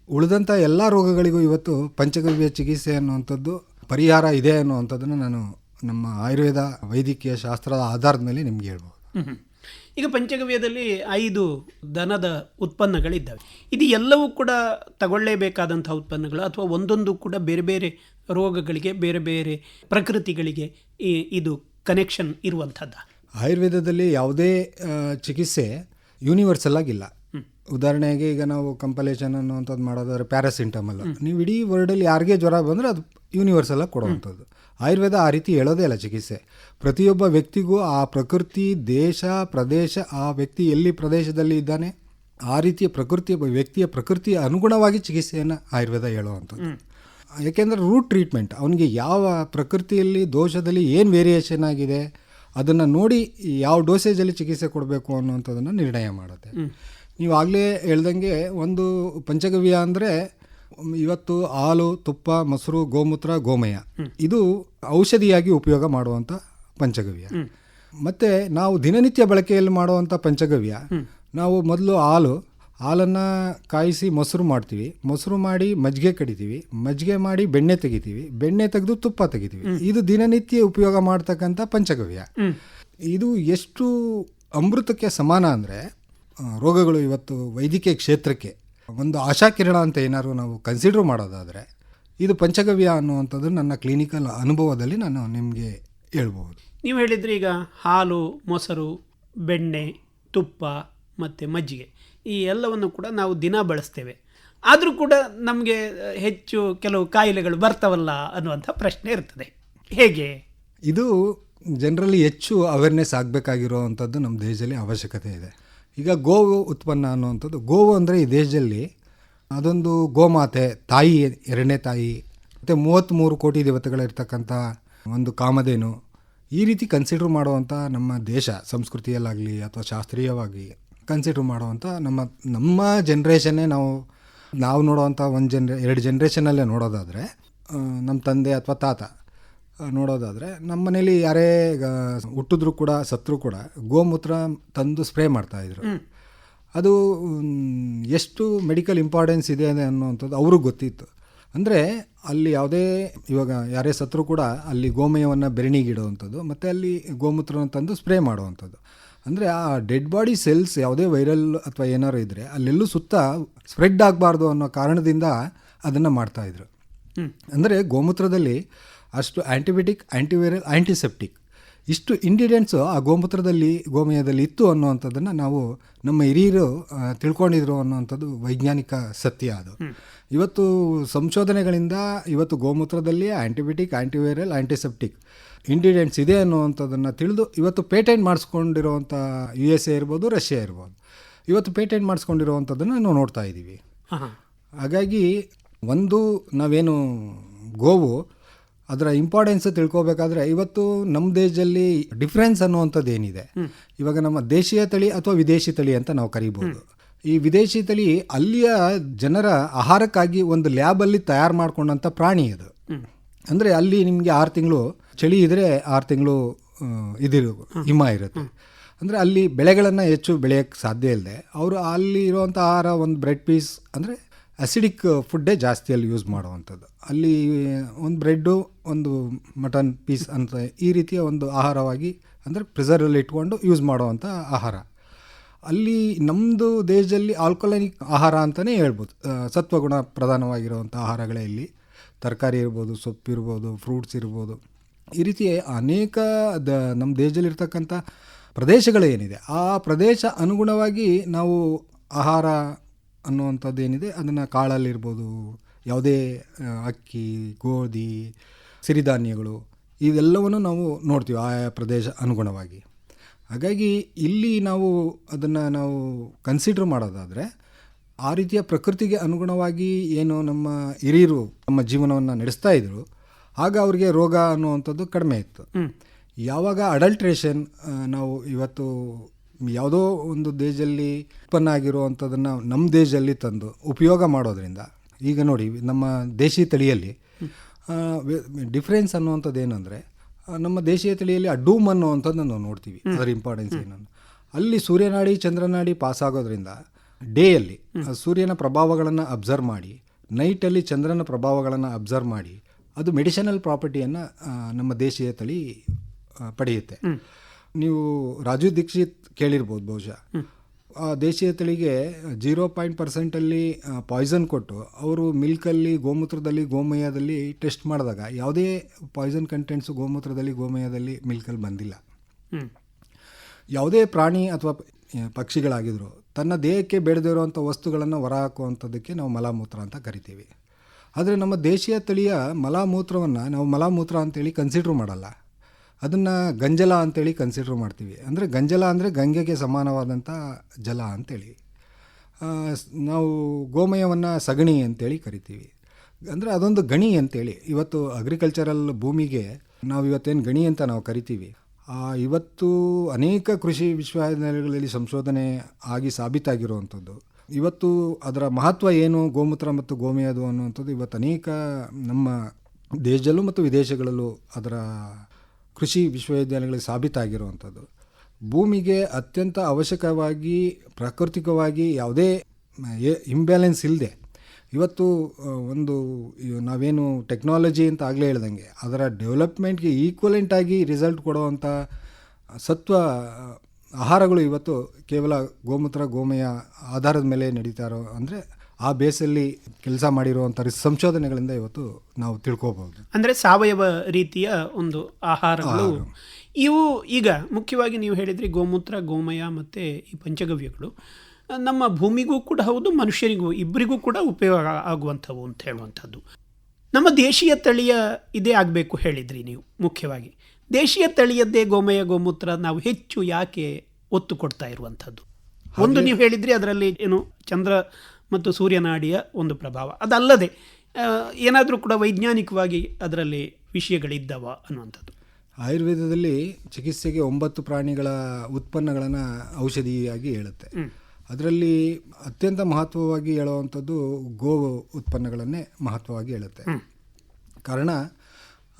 ಉಳಿದಂಥ ಎಲ್ಲ ರೋಗಗಳಿಗೂ ಇವತ್ತು ಪಂಚಗವ್ಯ ಚಿಕಿತ್ಸೆ ಅನ್ನುವಂಥದ್ದು ಪರಿಹಾರ ಇದೆ ಅನ್ನುವಂಥದ್ದನ್ನು ನಾನು ನಮ್ಮ ಆಯುರ್ವೇದ ವೈದ್ಯಕೀಯ ಶಾಸ್ತ್ರದ ಆಧಾರದ ಮೇಲೆ ನಿಮ್ಗೆ ಹೇಳ್ಬೋದು. ಈಗ ಪಂಚಗವ್ಯದಲ್ಲಿ ಐದು ದನದ ಉತ್ಪನ್ನಗಳಿದ್ದಾವೆ. ಇದು ಎಲ್ಲವೂ ಕೂಡ ತಗೊಳ್ಳೇಬೇಕಾದಂಥ ಉತ್ಪನ್ನಗಳು ಅಥವಾ ಒಂದೊಂದು ಕೂಡ ಬೇರೆ ಬೇರೆ ರೋಗಗಳಿಗೆ ಬೇರೆ ಬೇರೆ ಪ್ರಕೃತಿಗಳಿಗೆ ಈ ಇದು ಕನೆಕ್ಷನ್ ಇರುವಂಥದ್ದು? ಆಯುರ್ವೇದದಲ್ಲಿ ಯಾವುದೇ ಚಿಕಿತ್ಸೆ ಯೂನಿವರ್ಸಲ್ ಆಗಿಲ್ಲ. ಉದಾಹರಣೆಗೆ ಈಗ ನಾವು ಕಂಪಲೇಷನ್ ಅನ್ನುವಂಥದ್ದು ಮಾಡೋದಾದ್ರೆ ಪ್ಯಾರಾಸಿಂಟಮಲ್ ನೀವು ಇಡೀ ವರ್ಲ್ಡಲ್ಲಿ ಯಾರಿಗೆ ಜ್ವರ ಬಂದರೆ ಅದು ಯೂನಿವರ್ಸಲ್ ಆಗಿ ಕೊಡುವಂಥದ್ದು. ಆಯುರ್ವೇದ ಆ ರೀತಿ ಹೇಳೋದೇ ಇಲ್ಲ ಚಿಕಿತ್ಸೆ. ಪ್ರತಿಯೊಬ್ಬ ವ್ಯಕ್ತಿಗೂ ಆ ಪ್ರಕೃತಿ ದೇಶ ಪ್ರದೇಶ ಆ ವ್ಯಕ್ತಿ ಎಲ್ಲಿ ಪ್ರದೇಶದಲ್ಲಿ ಇದ್ದಾನೆ ಆ ರೀತಿಯ ಪ್ರಕೃತಿಯ ವ್ಯಕ್ತಿಯ ಪ್ರಕೃತಿಯ ಅನುಗುಣವಾಗಿ ಚಿಕಿತ್ಸೆಯನ್ನು ಆಯುರ್ವೇದ ಹೇಳುವಂಥದ್ದು. ಯಾಕೆಂದರೆ ರೂಟ್ ಟ್ರೀಟ್ಮೆಂಟ್ ಅವನಿಗೆ ಯಾವ ಪ್ರಕೃತಿಯಲ್ಲಿ ದೋಷದಲ್ಲಿ ಏನು ವೇರಿಯೇಷನ್ ಆಗಿದೆ ಅದನ್ನು ನೋಡಿ ಯಾವ ಡೋಸೇಜಲ್ಲಿ ಚಿಕಿತ್ಸೆ ಕೊಡಬೇಕು ಅನ್ನುವಂಥದ್ದನ್ನು ನಿರ್ಣಯ ಮಾಡುತ್ತೆ. ನೀವು ಆಗಲೇ ಹೇಳ್ದಂಗೆ ಒಂದು ಪಂಚಗವ್ಯ ಅಂದರೆ ಇವತ್ತು ಹಾಲು ತುಪ್ಪ ಮೊಸರು ಗೋಮೂತ್ರ ಗೋಮಯ. ಇದು ಔಷಧಿಯಾಗಿ ಉಪಯೋಗ ಮಾಡುವಂಥ ಪಂಚಗವ್ಯ. ಮತ್ತು ನಾವು ದಿನನಿತ್ಯ ಬಳಕೆಯಲ್ಲಿ ಮಾಡುವಂಥ ಪಂಚಗವ್ಯ. ನಾವು ಮೊದಲು ಹಾಲು ಹಾಲನ್ನು ಕಾಯಿಸಿ ಮೊಸರು ಮಾಡ್ತೀವಿ. ಮೊಸರು ಮಾಡಿ ಮಜ್ಜಿಗೆ ಕಡಿತೀವಿ. ಮಜ್ಜಿಗೆ ಮಾಡಿ ಬೆಣ್ಣೆ ತೆಗಿತೀವಿ. ಬೆಣ್ಣೆ ತೆಗೆದು ತುಪ್ಪ ತೆಗಿತೀವಿ. ಇದು ದಿನನಿತ್ಯ ಉಪಯೋಗ ಮಾಡ್ತಕ್ಕಂಥ ಪಂಚಗವ್ಯ. ಇದು ಎಷ್ಟು ಅಮೃತಕ್ಕೆ ಸಮಾನ ಅಂದರೆ ರೋಗಗಳು ಇವತ್ತು ವೈದ್ಯಕೀಯ ಕ್ಷೇತ್ರಕ್ಕೆ ಒಂದು ಆಶಾಕಿರಣ ಅಂತ ಏನಾದ್ರು ನಾವು ಕನ್ಸಿಡರ್ ಮಾಡೋದಾದರೆ ಇದು ಪಂಚಗವ್ಯ ಅನ್ನುವಂಥದ್ದು ನನ್ನ ಕ್ಲಿನಿಕಲ್ ಅನುಭವದಲ್ಲಿ ನಾನು ನಿಮಗೆ ಹೇಳ್ಬೋದು ನೀವು ಹೇಳಿದ್ರಿ ಈಗ ಹಾಲು ಮೊಸರು ಬೆಣ್ಣೆ ತುಪ್ಪ ಮತ್ತು ಮಜ್ಜಿಗೆ ಈ ಎಲ್ಲವನ್ನು ಕೂಡ ನಾವು ದಿನ ಬಳಸ್ತೇವೆ. ಆದರೂ ಕೂಡ ನಮಗೆ ಹೆಚ್ಚು ಕೆಲವು ಕಾಯಿಲೆಗಳು ಬರ್ತವಲ್ಲ ಅನ್ನುವಂಥ ಪ್ರಶ್ನೆ ಇರ್ತದೆ. ಹೇಗೆ? ಇದು ಜನರಲ್ಲಿ ಹೆಚ್ಚು ಅವೇರ್ನೆಸ್ ಆಗಬೇಕಾಗಿರುವಂಥದ್ದು ನಮ್ಮ ದೇಶದಲ್ಲಿ ಅವಶ್ಯಕತೆ ಇದೆ. ಈಗ ಗೋವು ಉತ್ಪನ್ನ ಅನ್ನುವಂಥದ್ದು. ಗೋವು ಅಂದರೆ ಈ ದೇಶದಲ್ಲಿ ಅದೊಂದು ಗೋಮಾತೆ, ತಾಯಿ, ಎರಡನೇ ತಾಯಿ, ಮತ್ತು ಮೂವತ್ತ್ಮೂರು ಕೋಟಿ ದೇವತೆಗಳಿರ್ತಕ್ಕಂಥ ಒಂದು ಕಾಮಧೇನು ಈ ರೀತಿ ಕನ್ಸಿಡರ್ ಮಾಡುವಂಥ ನಮ್ಮ ದೇಶ ಸಂಸ್ಕೃತಿಯಲ್ಲಾಗಲಿ ಅಥವಾ ಶಾಸ್ತ್ರೀಯವಾಗಿ ಕನ್ಸಿಡರ್ ಮಾಡುವಂಥ ನಮ್ಮ ನಮ್ಮ ಜನ್ರೇಷನ್ನೇ ನಾವು ನಾವು ನೋಡುವಂಥ ಒಂದು ಜನ್ರೇ ಎರಡು ಜನ್ರೇಷನಲ್ಲೇ ನೋಡೋದಾದರೆ ನಮ್ಮ ತಂದೆ ಅಥವಾ ತಾತ ನೋಡೋದಾದರೆ ನಮ್ಮ ಮನೇಲಿ ಯಾರೇ ಹುಟ್ಟಿದ್ರು ಕೂಡ ಸತ್ರು ಕೂಡ ಗೋಮೂತ್ರ ತಂದು ಸ್ಪ್ರೇ ಮಾಡ್ತಾಯಿದ್ರು ಅದು ಎಷ್ಟು ಮೆಡಿಕಲ್ ಇಂಪಾರ್ಟೆನ್ಸ್ ಇದೆ ಅನ್ನೋವಂಥದ್ದು ಅವ್ರಿಗೆ ಗೊತ್ತಿತ್ತು. ಅಂದರೆ ಅಲ್ಲಿ ಯಾವುದೇ ಇವಾಗ ಯಾರೇ ಸತ್ರು ಕೂಡ ಅಲ್ಲಿ ಗೋಮಯವನ್ನು ಬೆರಣಿಗಿಡುವಂಥದ್ದು ಮತ್ತು ಅಲ್ಲಿ ಗೋಮೂತ್ರನ ತಂದು ಸ್ಪ್ರೇ ಮಾಡುವಂಥದ್ದು. ಅಂದರೆ ಆ ಡೆಡ್ ಬಾಡಿ ಸೆಲ್ಸ್ ಯಾವುದೇ ವೈರಲ್ ಅಥವಾ ಏನಾರು ಇದ್ದರೆ ಅಲ್ಲೆಲ್ಲೂ ಸುತ್ತ ಸ್ಪ್ರೆಡ್ ಆಗಬಾರ್ದು ಅನ್ನೋ ಕಾರಣದಿಂದ ಅದನ್ನು ಮಾಡ್ತಾಯಿದ್ರು ಅಂದರೆ ಗೋಮೂತ್ರದಲ್ಲಿ ಅಷ್ಟು ಆ್ಯಂಟಿಬಯೋಟಿಕ್ ಆ್ಯಂಟಿವೈರಲ್ ಆ್ಯಂಟಿಸೆಪ್ಟಿಕ್ ಇಷ್ಟು ಇಂಗ್ರೀಡಿಯೆಂಟ್ಸು ಆ ಗೋಮೂತ್ರದಲ್ಲಿ ಗೋಮಯದಲ್ಲಿ ಇತ್ತು ಅನ್ನುವಂಥದ್ದನ್ನು ನಾವು ನಮ್ಮ ಹಿರಿಯರು ತಿಳ್ಕೊಂಡಿದ್ರು ಅನ್ನುವಂಥದ್ದು ವೈಜ್ಞಾನಿಕ ಸತ್ಯ ಅದು. ಇವತ್ತು ಸಂಶೋಧನೆಗಳಿಂದ ಇವತ್ತು ಗೋಮೂತ್ರದಲ್ಲಿ ಆ್ಯಂಟಿಬಯೋಟಿಕ್ ಆ್ಯಂಟಿವೈರಲ್ ಆ್ಯಂಟಿಸೆಪ್ಟಿಕ್ ಇಂಗ್ರೀಡಿಯೆಂಟ್ಸ್ ಇದೆ ಅನ್ನುವಂಥದ್ದನ್ನು ತಿಳಿದು ಇವತ್ತು ಪೇಟೆಂಟ್ ಮಾಡಿಸ್ಕೊಂಡಿರುವಂಥ ಯು ಎಸ್ ಎ ಇರ್ಬೋದು ರಷ್ಯಾ ಇರ್ಬೋದು. ಇವತ್ತು ಪೇಟೆಂಟ್ ಮಾಡಿಸ್ಕೊಂಡಿರುವಂಥದ್ದನ್ನು ನಾವು ನೋಡ್ತಾ ಇದ್ದೀವಿ ಹಾಗಾಗಿ ಒಂದು ನಾವೇನು ಗೋವು ಅದರ ಇಂಪಾರ್ಟೆನ್ಸ್ ತಿಳ್ಕೊಬೇಕಾದ್ರೆ ಇವತ್ತು ನಮ್ಮ ದೇಶದಲ್ಲಿ ಡಿಫ್ರೆನ್ಸ್ ಅನ್ನುವಂಥದ್ದು ಏನಿದೆ ಇವಾಗ ನಮ್ಮ ದೇಶೀಯ ತಳಿ ಅಥವಾ ವಿದೇಶಿ ತಳಿ ಅಂತ ನಾವು ಕರಿಬೋದು. ಈ ವಿದೇಶಿ ತಳಿ ಅಲ್ಲಿಯ ಜನರ ಆಹಾರಕ್ಕಾಗಿ ಒಂದು ಲ್ಯಾಬಲ್ಲಿ ತಯಾರು ಮಾಡಿಕೊಂಡಂಥ ಪ್ರಾಣಿ ಅದು. ಅಂದರೆ ಅಲ್ಲಿ ನಿಮಗೆ ಆರು ತಿಂಗಳು ಚಳಿ ಇದ್ದರೆ ಆರು ತಿಂಗಳು ಇದಿರು ಹಿಮ. ಇರುತ್ತೆ. ಅಂದರೆ ಅಲ್ಲಿ ಬೆಳೆಗಳನ್ನು ಹೆಚ್ಚು ಬೆಳೆಯೋಕ್ಕೆ ಸಾಧ್ಯ ಇಲ್ಲದೆ ಅವರು ಅಲ್ಲಿ ಇರುವಂಥ ಆಹಾರ ಒಂದು ಬ್ರೆಡ್ ಪೀಸ್ ಅಂದರೆ ಅಸಿಡಿಕ್ ಫುಡ್ಡೇ ಜಾಸ್ತಿ ಅಲ್ಲಿ ಯೂಸ್ ಮಾಡುವಂಥದ್ದು. ಅಲ್ಲಿ ಒಂದು ಬ್ರೆಡ್ಡು ಒಂದು ಮಟನ್ ಪೀಸ್ ಅಂತ ಈ ರೀತಿಯ ಒಂದು ಆಹಾರವಾಗಿ ಅಂದರೆ ಪ್ರಿಸರ್ವಲ್ಲಿ ಇಟ್ಕೊಂಡು ಯೂಸ್ ಮಾಡುವಂಥ ಆಹಾರ. ಅಲ್ಲಿ ನಮ್ಮದು ದೇಶದಲ್ಲಿ ಆಲ್ಕೊಲನಿಕ್ ಆಹಾರ ಅಂತಲೇ ಹೇಳ್ಬೋದು. ಸತ್ವಗುಣ ಪ್ರಧಾನವಾಗಿರುವಂಥ ಆಹಾರಗಳೇ ಇಲ್ಲಿ. ತರಕಾರಿ ಇರ್ಬೋದು, ಸೊಪ್ಪು ಇರ್ಬೋದು ಫ್ರೂಟ್ಸ್ ಇರ್ಬೋದು. ಈ ರೀತಿ ಅನೇಕ ದ ನಮ್ಮ ದೇಶದಲ್ಲಿರ್ತಕ್ಕಂಥ ಪ್ರದೇಶಗಳೇನಿದೆ. ಆ ಪ್ರದೇಶ ಅನುಗುಣವಾಗಿ ನಾವು ಆಹಾರ ಅನ್ನುವಂಥದ್ದು ಏನಿದೆ ಅದನ್ನು ಕಾಳಲ್ಲಿರ್ಬೋದು. ಯಾವುದೇ ಅಕ್ಕಿ ಗೋಧಿ ಸಿರಿಧಾನ್ಯಗಳು ಇವೆಲ್ಲವನ್ನು ನಾವು ನೋಡ್ತೀವಿ ಆಯಾ ಪ್ರದೇಶ ಅನುಗುಣವಾಗಿ. ಹಾಗಾಗಿ ಇಲ್ಲಿ ನಾವು ಅದನ್ನು ನಾವು ಕನ್ಸಿಡರ್ ಮಾಡೋದಾದರೆ ಆ ರೀತಿಯ ಪ್ರಕೃತಿಗೆ ಅನುಗುಣವಾಗಿ ಏನು ನಮ್ಮ ಹಿರಿಯರು ನಮ್ಮ ಜೀವನವನ್ನು ನಡೆಸ್ತಾ ಇದ್ರು ಆಗ ಅವರಿಗೆ ರೋಗ ಅನ್ನುವಂಥದ್ದು ಕಡಿಮೆ ಇತ್ತು. ಯಾವಾಗ ಅಡಲ್ಟ್ರೇಷನ್ ನಾವು ಇವತ್ತು ಯಾವುದೋ ಒಂದು ದೇಶದಲ್ಲಿ ಉತ್ಪನ್ನ ಆಗಿರುವಂಥದ್ದನ್ನು ನಮ್ಮ ದೇಶದಲ್ಲಿ ತಂದು ಉಪಯೋಗ ಮಾಡೋದ್ರಿಂದ ಈಗ ನೋಡಿ ನಮ್ಮ ದೇಶಿ ತಳಿಯಲ್ಲಿ ಡಿಫ್ರೆನ್ಸ್ ಅನ್ನುವಂಥದ್ದು ಏನಂದರೆ ನಮ್ಮ ದೇಶೀಯ ತಳಿಯಲ್ಲಿ ಅಡ್ಡೂಮ್ ಅನ್ನುವಂಥದ್ದು ನಾವು ನೋಡ್ತೀವಿ. ಅದರ ಇಂಪಾರ್ಟೆನ್ಸ್ ಏನನ್ನು ಅಲ್ಲಿ ಸೂರ್ಯನಾಡಿ ಚಂದ್ರನಾಡಿ ಪಾಸ್ ಆಗೋದ್ರಿಂದ ಡೇಯಲ್ಲಿ ಆ ಸೂರ್ಯನ ಪ್ರಭಾವಗಳನ್ನು ಅಬ್ಸರ್ವ್ ಮಾಡಿ ನೈಟಲ್ಲಿ ಚಂದ್ರನ ಪ್ರಭಾವಗಳನ್ನು ಅಬ್ಸರ್ವ್ ಮಾಡಿ ಅದು ಮೆಡಿಸಿನಲ್ ಪ್ರಾಪರ್ಟಿಯನ್ನು ನಮ್ಮ ದೇಶೀಯ ತಳಿ ಪಡೆಯುತ್ತೆ. ನೀವು ರಾಜು ದೀಕ್ಷಿತ್ ಕೇಳಿರ್ಬೋದು ಬಹುಶಃ. ಆ ದೇಶೀಯ ತಳಿಗೆ ಜೀರೋ ಪಾಯಿಂಟ್ ಪರ್ಸೆಂಟಲ್ಲಿ ಪಾಯ್ಸನ್ ಕೊಟ್ಟು ಅವರು ಮಿಲ್ಕಲ್ಲಿ ಗೋಮೂತ್ರದಲ್ಲಿ ಗೋಮಯದಲ್ಲಿ ಟೆಸ್ಟ್ ಮಾಡಿದಾಗ ಯಾವುದೇ ಪಾಯ್ಸನ್ ಕಂಟೆಂಟ್ಸು ಗೋಮೂತ್ರದಲ್ಲಿ ಗೋಮಯದಲ್ಲಿ ಮಿಲ್ಕಲ್ಲಿ ಬಂದಿಲ್ಲ. ಯಾವುದೇ ಪ್ರಾಣಿ ಅಥವಾ ಪಕ್ಷಿಗಳಾಗಿದ್ರು ತನ್ನ ದೇಹಕ್ಕೆ ಬೇಡದಿರುವಂಥ ವಸ್ತುಗಳನ್ನು ಹೊರಹಾಕುವಂಥದ್ದಕ್ಕೆ ನಾವು ಮಲಮೂತ್ರ ಅಂತ ಕರಿತೀವಿ. ಆದರೆ ನಮ್ಮ ದೇಶೀಯ ತಳಿಯ ಮಲಮೂತ್ರವನ್ನು ನಾವು ಮಲಮೂತ್ರ ಅಂತೇಳಿ ಕನ್ಸಿಡ್ರ್ ಮಾಡಲ್ಲ. ಅದನ್ನು ಗಂಜಲ ಅಂತೇಳಿ ಕನ್ಸಿಡರ್ ಮಾಡ್ತೀವಿ. ಅಂದರೆ ಗಂಜಲ ಅಂದರೆ ಗಂಗೆಗೆ ಸಮಾನವಾದಂಥ ಜಲ ಅಂತೇಳಿ. ನಾವು ಗೋಮಯವನ್ನು ಸಗಣಿ ಅಂತೇಳಿ ಕರಿತೀವಿ. ಅಂದರೆ ಅದೊಂದು ಗಣಿ ಅಂತೇಳಿ. ಇವತ್ತು ಅಗ್ರಿಕಲ್ಚರಲ್ ಭೂಮಿಗೆ ನಾವು ಇವತ್ತೇನು ಗಣಿ ಅಂತ ನಾವು ಕರಿತೀವಿ. ಇವತ್ತು ಅನೇಕ ಕೃಷಿ ವಿಶ್ವವಿದ್ಯಾಲಯಗಳಲ್ಲಿ ಸಂಶೋಧನೆ ಆಗಿ ಸಾಬೀತಾಗಿರುವಂಥದ್ದು. ಇವತ್ತು ಅದರ ಮಹತ್ವ ಏನು, ಗೋಮೂತ್ರ ಮತ್ತು ಗೋಮಯದು ಅನ್ನುವಂಥದ್ದು ಇವತ್ತು ಅನೇಕ ನಮ್ಮ ದೇಶದಲ್ಲೂ ಮತ್ತು ವಿದೇಶಗಳಲ್ಲೂ ಅದರ ಕೃಷಿ ವಿಶ್ವವಿದ್ಯಾಲಯಗಳಿಗೆ ಸಾಬೀತಾಗಿರುವಂಥದ್ದು. ಭೂಮಿಗೆ ಅತ್ಯಂತ ಅವಶ್ಯಕವಾಗಿ, ಪ್ರಾಕೃತಿಕವಾಗಿ ಯಾವುದೇ ಇಂಬ್ಯಾಲೆನ್ಸ್ ಇಲ್ಲದೆ ಇವತ್ತು ಒಂದು ನಾವೇನು ಟೆಕ್ನಾಲಜಿ ಅಂತ ಆಗಲೇ ಹೇಳ್ದಂಗೆ, ಅದರ ಡೆವಲಪ್ಮೆಂಟ್ಗೆ ಈಕ್ವಲೆಂಟ್ ಆಗಿ ರಿಸಲ್ಟ್ ಕೊಡುವಂಥ ಸತ್ವ ಆಹಾರಗಳು ಇವತ್ತು ಕೇವಲ ಗೋಮೂತ್ರ, ಗೋಮಯ ಆಧಾರದ ಮೇಲೆ ನಡೀತಾರೋ ಅಂದರೆ ಆ ಬೇಸಲ್ಲಿ ಕೆಲಸ ಮಾಡಿರುವಂಥ ಸಂಶೋಧನೆಗಳಿಂದ ಇವತ್ತು ನಾವು ತಿಳ್ಕೋಬಹುದು ಅಂದರೆ ಸಾವಯವ ರೀತಿಯ ಒಂದು ಆಹಾರಗಳು. ಇವು ಈಗ ಮುಖ್ಯವಾಗಿ ನೀವು ಹೇಳಿದ್ರಿ ಗೋಮೂತ್ರ ಗೋಮಯ ಮತ್ತು ಈ ಪಂಚಗವ್ಯಗಳು. ನಮ್ಮ ಭೂಮಿಗೂ ಕೂಡ ಹೌದು ಮನುಷ್ಯರಿಗೂ ಇಬ್ಬರಿಗೂ ಕೂಡ ಉಪಯೋಗ ಆಗುವಂಥವು ಅಂತ ಹೇಳುವಂಥದ್ದು. ನಮ್ಮ ದೇಶೀಯ ತಳಿಯ ಇದೇ ಆಗಬೇಕು ಹೇಳಿದ್ರಿ ನೀವು ಮುಖ್ಯವಾಗಿ. ದೇಶೀಯ ತಳಿಯದ್ದೇ ಗೋಮಯ ಗೋಮೂತ್ರ ನಾವು ಹೆಚ್ಚು ಯಾಕೆ ಒತ್ತು ಕೊಡ್ತಾ ಇರುವಂಥದ್ದು? ಒಂದು ನೀವು ಹೇಳಿದ್ರಿ ಅದರಲ್ಲಿ ಏನು ಚಂದ್ರ ಮತ್ತು ಸೂರ್ಯನಾಡಿಯ ಒಂದು ಪ್ರಭಾವ. ಅದಲ್ಲದೆ ಏನಾದರೂ ಕೂಡ ವೈಜ್ಞಾನಿಕವಾಗಿ ಅದರಲ್ಲಿ ವಿಷಯಗಳಿದ್ದವ ಅನ್ನುವಂಥದ್ದು. ಆಯುರ್ವೇದದಲ್ಲಿ ಚಿಕಿತ್ಸೆಗೆ ಒಂಬತ್ತು ಪ್ರಾಣಿಗಳ ಉತ್ಪನ್ನಗಳನ್ನು ಔಷಧಿಯಾಗಿ ಹೇಳುತ್ತೆ. ಅದರಲ್ಲಿ ಅತ್ಯಂತ ಮಹತ್ವವಾಗಿ ಹೇಳುವಂಥದ್ದು ಗೋವು ಉತ್ಪನ್ನಗಳನ್ನೇ ಮಹತ್ವವಾಗಿ ಹೇಳುತ್ತೆ. ಕಾರಣ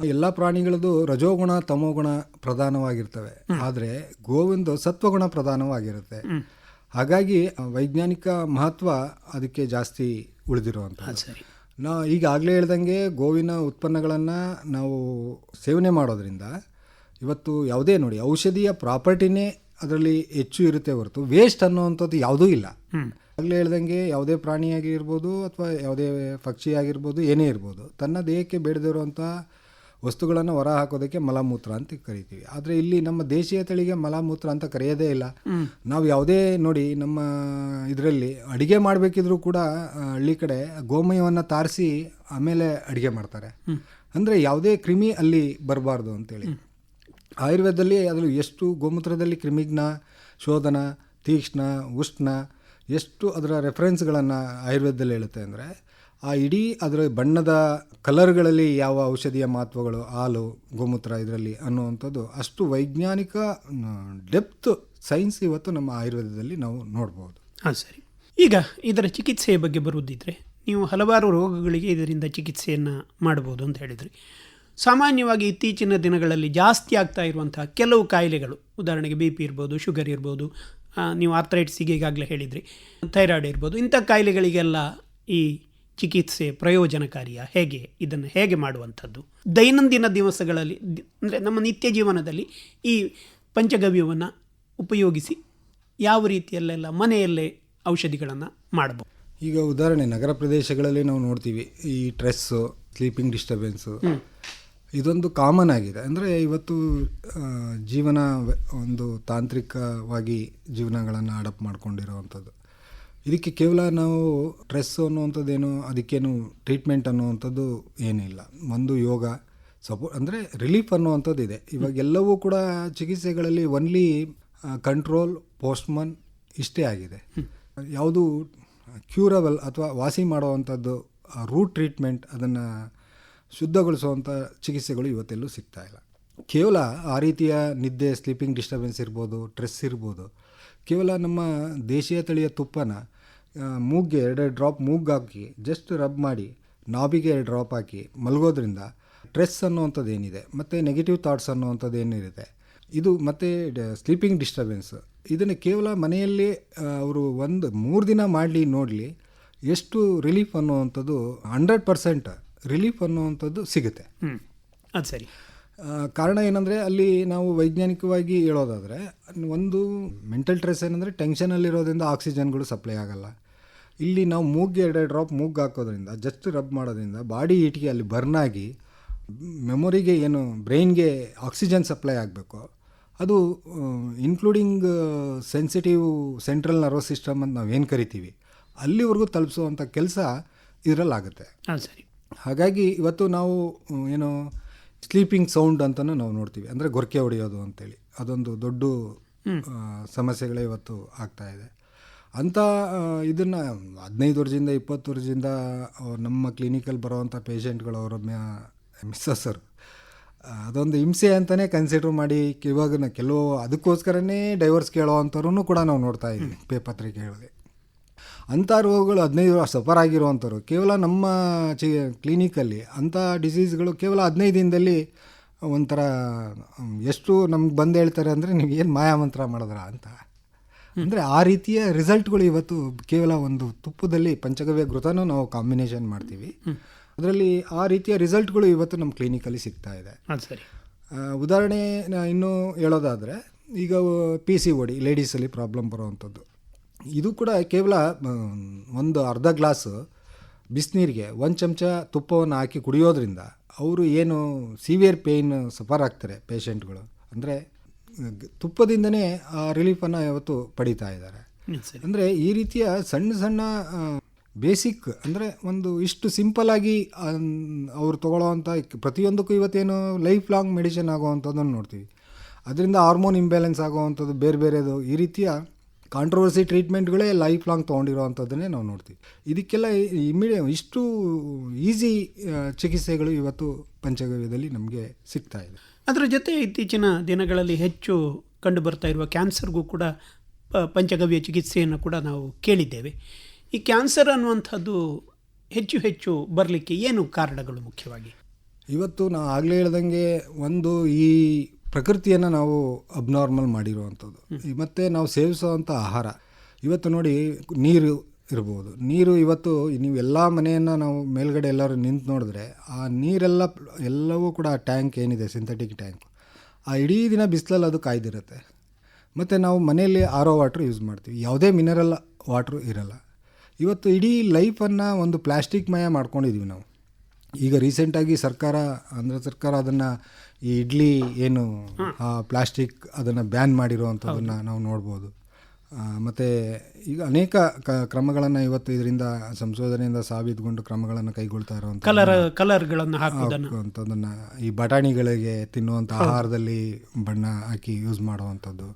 ಎಲ್ಲ ಪ್ರಾಣಿಗಳದ್ದು ರಜೋಗುಣ ತಮೋಗುಣ ಪ್ರಧಾನವಾಗಿರ್ತವೆ. ಆದರೆ ಗೋವಿಂದು ಸತ್ವಗುಣ ಪ್ರಧಾನವಾಗಿರುತ್ತೆ. ಹಾಗಾಗಿ ವೈಜ್ಞಾನಿಕ ಮಹತ್ವ ಅದಕ್ಕೆ ಜಾಸ್ತಿ ಉಳಿದಿರುವಂಥ ಸರಿ. ನಾ ಈಗಾಗಲೇ ಹೇಳ್ದಂಗೆ ಗೋವಿನ ಉತ್ಪನ್ನಗಳನ್ನು ನಾವು ಸೇವನೆ ಮಾಡೋದ್ರಿಂದ ಇವತ್ತು ಯಾವುದೇ ನೋಡಿ ಔಷಧಿಯ ಪ್ರಾಪರ್ಟಿನೇ ಅದರಲ್ಲಿ ಹೆಚ್ಚು ಇರುತ್ತೆ ಹೊರತು ವೇಸ್ಟ್ ಅನ್ನೋವಂಥದ್ದು ಯಾವುದೂ ಇಲ್ಲ. ಆಗಲೇ ಹೇಳ್ದಂಗೆ ಯಾವುದೇ ಪ್ರಾಣಿಯಾಗಿರ್ಬೋದು ಅಥವಾ ಯಾವುದೇ ಪಕ್ಷಿ ಆಗಿರ್ಬೋದು ಏನೇ ಇರ್ಬೋದು ತನ್ನ ದೇಹಕ್ಕೆ ಬೇಡದಿರುವಂಥ ವಸ್ತುಗಳನ್ನು ಹೊರ ಹಾಕೋದಕ್ಕೆ ಮಲಮೂತ್ರ ಅಂತ ಕರಿತೀವಿ. ಆದರೆ ಇಲ್ಲಿ ನಮ್ಮ ದೇಶೀಯ ತಳಿಗೆ ಮಲಮೂತ್ರ ಅಂತ ಕರೆಯೋದೇ ಇಲ್ಲ. ನಾವು ಯಾವುದೇ ನೋಡಿ ನಮ್ಮ ಇದರಲ್ಲಿ ಅಡುಗೆ ಮಾಡಬೇಕಿದ್ರೂ ಕೂಡ ಹಳ್ಳಿ ಕಡೆ ಗೋಮಯವನ್ನು ತಾರಿಸಿ ಆಮೇಲೆ ಅಡುಗೆ ಮಾಡ್ತಾರೆ. ಅಂದರೆ ಯಾವುದೇ ಕ್ರಿಮಿ ಅಲ್ಲಿ ಬರಬಾರ್ದು ಅಂತೇಳಿ. ಆಯುರ್ವೇದದಲ್ಲಿ ಅದರಲ್ಲಿ ಎಷ್ಟು ಗೋಮೂತ್ರದಲ್ಲಿ ಕ್ರಿಮಿಜ್ಞ ಶೋಧನ ತೀಕ್ಷ್ಣ ಉಷ್ಣ ಎಷ್ಟು ಅದರ ರೆಫರೆನ್ಸ್ಗಳನ್ನು ಆಯುರ್ವೇದದಲ್ಲಿ ಹೇಳುತ್ತೆ ಅಂದರೆ ಆ ಇಡೀ ಅದರ ಬಣ್ಣದ ಕಲರ್ಗಳಲ್ಲಿ ಯಾವ ಔಷಧಿಯ ಮಹತ್ವಗಳು, ಹಾಲು, ಗೋಮೂತ್ರ ಇದರಲ್ಲಿ ಅನ್ನುವಂಥದ್ದು ಅಷ್ಟು ವೈಜ್ಞಾನಿಕ ಡೆಪ್ತ್ ಸೈನ್ಸ್ ಇವತ್ತು ನಮ್ಮ ಆಯುರ್ವೇದದಲ್ಲಿ ನಾವು ನೋಡ್ಬೋದು. ಹಾಂ, ಸರಿ. ಈಗ ಇದರ ಚಿಕಿತ್ಸೆಯ ಬಗ್ಗೆ ಬರುವುದಿದ್ರೆ ನೀವು ಹಲವಾರು ರೋಗಗಳಿಗೆ ಇದರಿಂದ ಚಿಕಿತ್ಸೆಯನ್ನು ಮಾಡ್ಬೋದು ಅಂತ ಹೇಳಿದ್ರಿ. ಸಾಮಾನ್ಯವಾಗಿ ಇತ್ತೀಚಿನ ದಿನಗಳಲ್ಲಿ ಜಾಸ್ತಿ ಆಗ್ತಾ ಇರುವಂತಹ ಕೆಲವು ಕಾಯಿಲೆಗಳು, ಉದಾಹರಣೆಗೆ ಬಿ ಪಿ ಇರ್ಬೋದು, ಶುಗರ್ ಇರ್ಬೋದು ನೀವು ಆರ್ಥ್ರೈಟ್ಸಿಗೆ ಈಗಾಗಲೇ ಹೇಳಿದ್ರಿ, ಥೈರಾಯ್ಡ್ ಇರ್ಬೋದು, ಇಂಥ ಕಾಯಿಲೆಗಳಿಗೆಲ್ಲ ಈ ಚಿಕಿತ್ಸೆ ಪ್ರಯೋಜನಕಾರಿಯ ಹೇಗೆ ಇದನ್ನು ಹೇಗೆ ಮಾಡುವಂಥದ್ದು? ದೈನಂದಿನ ದಿವಸಗಳಲ್ಲಿ ಅಂದರೆ ನಮ್ಮ ನಿತ್ಯ ಜೀವನದಲ್ಲಿ ಈ ಪಂಚಗವ್ಯವನ್ನು ಉಪಯೋಗಿಸಿ ಯಾವ ರೀತಿಯಲ್ಲೆಲ್ಲ ಮನೆಯಲ್ಲೇ ಔಷಧಿಗಳನ್ನು ಮಾಡಬಹುದು? ಈಗ ಉದಾಹರಣೆ ನಗರ ಪ್ರದೇಶಗಳಲ್ಲಿ ನಾವು ನೋಡ್ತೀವಿ ಈ ಟ್ರೆಸ್ಸು ಸ್ಲೀಪಿಂಗ್ ಡಿಸ್ಟರ್ಬೆನ್ಸು. ಇದೊಂದು ಕಾಮನ್ ಆಗಿದೆ. ಅಂದರೆ ಇವತ್ತು ಜೀವನ ಒಂದು ತಾಂತ್ರಿಕವಾಗಿ ಜೀವನಗಳನ್ನು ಅಡಾಪ್ಟ್ ಮಾಡ್ಕೊಂಡಿರೋವಂಥದ್ದು. ಇದಕ್ಕೆ ಕೇವಲ ನಾವು ಸ್ಟ್ರೆಸ್ ಅನ್ನುವಂಥದ್ದೇನು, ಅದಕ್ಕೇನು ಟ್ರೀಟ್ಮೆಂಟ್ ಅನ್ನುವಂಥದ್ದು ಏನಿಲ್ಲ. ಒಂದು ಯೋಗ ಸಪೋ ಅಂದರೆ ರಿಲೀಫ್ ಅನ್ನುವಂಥದ್ದು ಇದೆ ಇವಾಗ ಎಲ್ಲವೂ ಕೂಡ ಚಿಕಿತ್ಸೆಗಳಲ್ಲಿ ಒನ್ಲಿ ಕಂಟ್ರೋಲ್ ಪೋಸ್ಟ್ಮನ್ ಇಷ್ಟೇ ಆಗಿದೆ. ಯಾವುದು ಕ್ಯೂರಬಲ್ ಅಥವಾ ವಾಸಿ ಮಾಡುವಂಥದ್ದು ರೂಟ್ ಟ್ರೀಟ್ಮೆಂಟ್ ಅದನ್ನು ಶುದ್ಧಗೊಳಿಸುವಂಥ ಚಿಕಿತ್ಸೆಗಳು ಇವತ್ತೆಲ್ಲೂ ಸಿಗ್ತಾ ಇಲ್ಲ. ಕೇವಲ ಆ ರೀತಿಯ ನಿದ್ದೆ ಸ್ಲೀಪಿಂಗ್ ಡಿಸ್ಟರ್ಬೆನ್ಸ್ ಇರ್ಬೋದು ಸ್ಟ್ರೆಸ್ ಇರ್ಬೋದು ಕೇವಲ ನಮ್ಮ ದೇಶೀಯ ತಳಿಯ ತುಪ್ಪನ ಮೂಗ್ಗೆ ಎರಡೆರಡು ಡ್ರಾಪ್ ಮೂಗ್ಗೆ ಹಾಕಿ ಜಸ್ಟ್ ರಬ್ ಮಾಡಿ ನಾಬಿಗೆ ಎರಡು ಡ್ರಾಪ್ ಹಾಕಿ ಮಲಗೋದ್ರಿಂದ ಸ್ಟ್ರೆಸ್ ಅನ್ನೋವಂಥದ್ದು ಏನಿದೆ ಮತ್ತು ನೆಗೆಟಿವ್ ಥಾಟ್ಸ್ ಅನ್ನೋವಂಥದ್ದು ಏನಿರುತ್ತೆ ಇದು ಮತ್ತು ಸ್ಲೀಪಿಂಗ್ ಡಿಸ್ಟರ್ಬೆನ್ಸ್ ಇದನ್ನು ಕೇವಲ ಮನೆಯಲ್ಲಿ ಅವರು ಒಂದು ಮೂರು ದಿನ ಮಾಡಲಿ, ನೋಡಲಿ, ಎಷ್ಟು ರಿಲೀಫ್ ಅನ್ನುವಂಥದ್ದು ಹಂಡ್ರೆಡ್ ಪರ್ಸೆಂಟ್ ರಿಲೀಫ್ ಅನ್ನುವಂಥದ್ದು ಸಿಗುತ್ತೆ. ಅದು ಸರಿ. ಕಾರಣ ಏನಂದರೆ ಅಲ್ಲಿ ನಾವು ವೈಜ್ಞಾನಿಕವಾಗಿ ಹೇಳೋದಾದರೆ ಒಂದು ಮೆಂಟಲ್ ಟ್ರೆಸ್ ಏನಂದರೆ ಟೆನ್ಷನಲ್ಲಿರೋದ್ರಿಂದ ಆಕ್ಸಿಜನ್ಗಳು ಸಪ್ಲೈ ಆಗಲ್ಲ. ಇಲ್ಲಿ ನಾವು ಮೂಗ್ಗೆ ಎರಡೆರಡು ಡ್ರಾಪ್ ಮೂಗ್ ಹಾಕೋದ್ರಿಂದ ಜಸ್ಟ್ ರಬ್ ಮಾಡೋದ್ರಿಂದ ಬಾಡಿ ಹೀಟ್ಗೆ ಅಲ್ಲಿ ಬರ್ನ್ ಆಗಿ ಮೆಮೊರಿಗೆ ಏನು ಬ್ರೈನ್ಗೆ ಆಕ್ಸಿಜನ್ ಸಪ್ಲೈ ಆಗಬೇಕು. ಅದು including sensitive central nervous system ಅಂತ ನಾವೇನು ಕರಿತೀವಿ ಅಲ್ಲಿವರೆಗೂ ತಲುಪಿಸುವಂಥ ಕೆಲಸ ಇದರಲ್ಲಾಗುತ್ತೆ. ಹಾಂ ಸರಿ. ಹಾಗಾಗಿ ಇವತ್ತು ನಾವು ಏನು ಸ್ಲೀಪಿಂಗ್ ಸೌಂಡ್ ಅಂತಲೂ ನಾವು ನೋಡ್ತೀವಿ. ಅಂದರೆ ಗೊರಕೆ ಹೊಡೆಯೋದು ಅಂತೇಳಿ. ಅದೊಂದು ದೊಡ್ಡ ಸಮಸ್ಯೆಗಳೇ ಇವತ್ತು ಆಗ್ತಾ ಇದೆ. ಅಂಥ ಇದನ್ನು ಹದಿನೈದು ವರ್ಷದಿಂದ ಇಪ್ಪತ್ತು ವರ್ಷದಿಂದ ನಮ್ಮ ಕ್ಲಿನಿಕಲ್ಲಿ ಬರೋವಂಥ ಪೇಷೆಂಟ್ಗಳು ಅವರ ಮಿಸ್ಸಸ್ಸರು ಅದೊಂದು ಹಿಂಸೆ ಅಂತಲೇ ಕನ್ಸಿಡರ್ ಮಾಡಿ ಇವಾಗ ಕೆಲವು ಅದಕ್ಕೋಸ್ಕರನೇ ಡೈವರ್ಸ್ ಕೇಳೋ ಅಂಥವ್ರೂ ಕೂಡ ನಾವು ನೋಡ್ತಾ ಇದ್ದೀವಿ ಪೇಪತ್ರಿಕೆಗಳಿಗೆ ಪತ್ರಿಕೆಗಳಲ್ಲಿ. ಅಂಥ ರೋಗಗಳು ಹದಿನೈದು ವರ್ಷ ಸಫರ್ ಆಗಿರುವಂಥವ್ರು ಕೇವಲ ನಮ್ಮ ಚಿ ಕ್ಲಿನಿಕಲ್ಲಿ ಅಂಥ ಡಿಸೀಸ್ಗಳು ಕೇವಲ ಹದಿನೈದು ದಿನದಲ್ಲಿ ಒಂಥರ ಎಷ್ಟು ನಮ್ಗೆ ಬಂದು ಹೇಳ್ತಾರೆ ಅಂದರೆ ನೀವು ಏನು ಮಾಯಾಮಂತ್ರ ಮಾಡಿದ್ರ ಅಂತ. ಅಂದರೆ ಆ ರೀತಿಯ ರಿಸಲ್ಟ್ಗಳು ಇವತ್ತು ಕೇವಲ ಒಂದು ತುಪ್ಪದಲ್ಲಿ ಪಂಚಗವ್ಯ ಘೃತನೂ ನಾವು ಕಾಂಬಿನೇಷನ್ ಮಾಡ್ತೀವಿ. ಅದರಲ್ಲಿ ಆ ರೀತಿಯ ರಿಸಲ್ಟ್ಗಳು ಇವತ್ತು ನಮ್ಮ ಕ್ಲಿನಿಕಲ್ಲಿ ಸಿಗ್ತಾ ಇದೆ. ಉದಾಹರಣೆ ಇನ್ನೂ ಹೇಳೋದಾದರೆ ಈಗ ಪಿ ಸಿ ಓಡಿ ಲೇಡೀಸಲ್ಲಿ ಪ್ರಾಬ್ಲಮ್ ಬರುವಂಥದ್ದು. ಇದು ಕೂಡ ಕೇವಲ ಒಂದು ಅರ್ಧ ಗ್ಲಾಸು ಬಿಸಿನೀರಿಗೆ ಒಂದು ಚಮಚ ತುಪ್ಪವನ್ನು ಹಾಕಿ ಕುಡಿಯೋದ್ರಿಂದ ಅವರು ಏನು ಸಿವಿಯರ್ ಪೇಯ್ನ್ ಸಫರ್ ಆಗ್ತಾರೆ ಪೇಷಂಟ್ಗಳು ಅಂದರೆ ತುಪ್ಪದಿಂದನೇ ಆ ರಿಲೀಫನ್ನು ಯಾವತ್ತು ಪಡಿತಾ ಇದ್ದಾರೆ. ಅದು ಅಂದರೆ ಈ ರೀತಿಯ ಸಣ್ಣ ಸಣ್ಣ ಬೇಸಿಕ್ ಅಂದರೆ ಒಂದು ಇಷ್ಟು ಸಿಂಪಲಾಗಿ ಅವ್ರು ತೊಗೊಳ್ಳೋವಂಥ ಪ್ರತಿಯೊಂದಕ್ಕೂ ಇವತ್ತೇನು ಲೈಫ್ ಲಾಂಗ್ ಮೆಡಿಸಿನ್ ಆಗುವಂಥದ್ದನ್ನು ನೋಡ್ತೀವಿ. ಅದರಿಂದ ಹಾರ್ಮೋನ್ ಇಂಬ್ಯಾಲೆನ್ಸ್ ಆಗುವಂಥದ್ದು ಬೇರೆ ಬೇರೆದು ಈ ರೀತಿಯ ಕಾಂಟ್ರವರ್ಸಿ ಟ್ರೀಟ್ಮೆಂಟ್ಗಳೇ ಲೈಫ್ ಲಾಂಗ್ ತೊಗೊಂಡಿರೋವಂಥದ್ದನ್ನೇ ನಾವು ನೋಡ್ತೀವಿ. ಇದಕ್ಕೆಲ್ಲ ಇಮಿಡಿಯ ಇಷ್ಟು ಈಸಿ ಚಿಕಿತ್ಸೆಗಳು ಇವತ್ತು ಪಂಚಗವ್ಯದಲ್ಲಿ ನಮಗೆ ಸಿಗ್ತಾ ಇದೆ. ಅದರ ಜೊತೆ ಇತ್ತೀಚಿನ ದಿನಗಳಲ್ಲಿ ಹೆಚ್ಚು ಕಂಡು ಬರ್ತಾ ಇರುವ ಕ್ಯಾನ್ಸರ್ಗೂ ಕೂಡ ಪಂಚಗವ್ಯ ಚಿಕಿತ್ಸೆಯನ್ನು ಕೂಡ ನಾವು ಕೇಳಿದ್ದೇವೆ. ಈ ಕ್ಯಾನ್ಸರ್ ಅನ್ನುವಂಥದ್ದು ಹೆಚ್ಚು ಹೆಚ್ಚು ಬರಲಿಕ್ಕೆ ಏನು ಕಾರಣಗಳು ಮುಖ್ಯವಾಗಿ? ಇವತ್ತು ನಾವು ಆಗಲೇ ಹೇಳ್ದಂಗೆ ಒಂದು ಈ ಪ್ರಕೃತಿಯನ್ನು ನಾವು ಅಬ್ನಾರ್ಮಲ್ ಮಾಡಿರುವಂಥದ್ದು. ಮತ್ತು ನಾವು ಸೇವಿಸುವಂಥ ಆಹಾರ. ಇವತ್ತು ನೋಡಿ ನೀರು ಇರ್ಬೋದು. ನೀರು ಇವತ್ತು ನೀವು ಎಲ್ಲ ಮನೆಯನ್ನು ನಾವು ಮೇಲ್ಗಡೆ ಎಲ್ಲರೂ ನಿಂತು ನೋಡಿದ್ರೆ ಆ ನೀರೆಲ್ಲ ಎಲ್ಲವೂ ಕೂಡ ಟ್ಯಾಂಕ್ ಏನಿದೆ ಸಿಂಥೆಟಿಕ್ ಟ್ಯಾಂಕ್. ಆ ಇಡೀ ದಿನ ಬಿಸಿಲಲ್ಲಿ ಅದು ಕಾಯ್ದಿರುತ್ತೆ. ಮತ್ತು ನಾವು ಮನೆಯಲ್ಲಿ ಆರ್ ವಾಟ್ರ್ ಯೂಸ್ ಮಾಡ್ತೀವಿ. ಯಾವುದೇ ಮಿನರಲ್ ವಾಟ್ರು ಇರಲ್ಲ. ಇವತ್ತು ಇಡೀ ಲೈಫನ್ನು ಒಂದು ಪ್ಲಾಸ್ಟಿಕ್ ಮಯ ಮಾಡ್ಕೊಂಡಿದ್ದೀವಿ ನಾವು. ಈಗ ರೀಸೆಂಟಾಗಿ ಸರ್ಕಾರ ಅಂದರೆ ಸರ್ಕಾರ ಅದನ್ನು ಈ ಇಡ್ಲಿ ಏನು ಪ್ಲಾಸ್ಟಿಕ್ ಅದನ್ನು ಬ್ಯಾನ್ ಮಾಡಿರುವಂಥದ್ದನ್ನು ನಾವು ನೋಡ್ಬೋದು. ಮತ್ತು ಈಗ ಅನೇಕ ಕ ಕ್ರಮಗಳನ್ನು ಇವತ್ತು ಇದರಿಂದ ಸಂಶೋಧನೆಯಿಂದ ಸಾಬೀತುಗೊಂಡು ಕ್ರಮಗಳನ್ನು ಕೈಗೊಳ್ತಾ ಇರುವಂಥ ಕಲರ್ ಕಲರ್ಗಳನ್ನು ಹಾಕುವಂಥದ್ದನ್ನು ಈ ಬಟಾಣಿಗಳಿಗೆ ತಿನ್ನುವಂಥ ಆಹಾರದಲ್ಲಿ ಬಣ್ಣ ಹಾಕಿ ಯೂಸ್ ಮಾಡುವಂಥದ್ದು.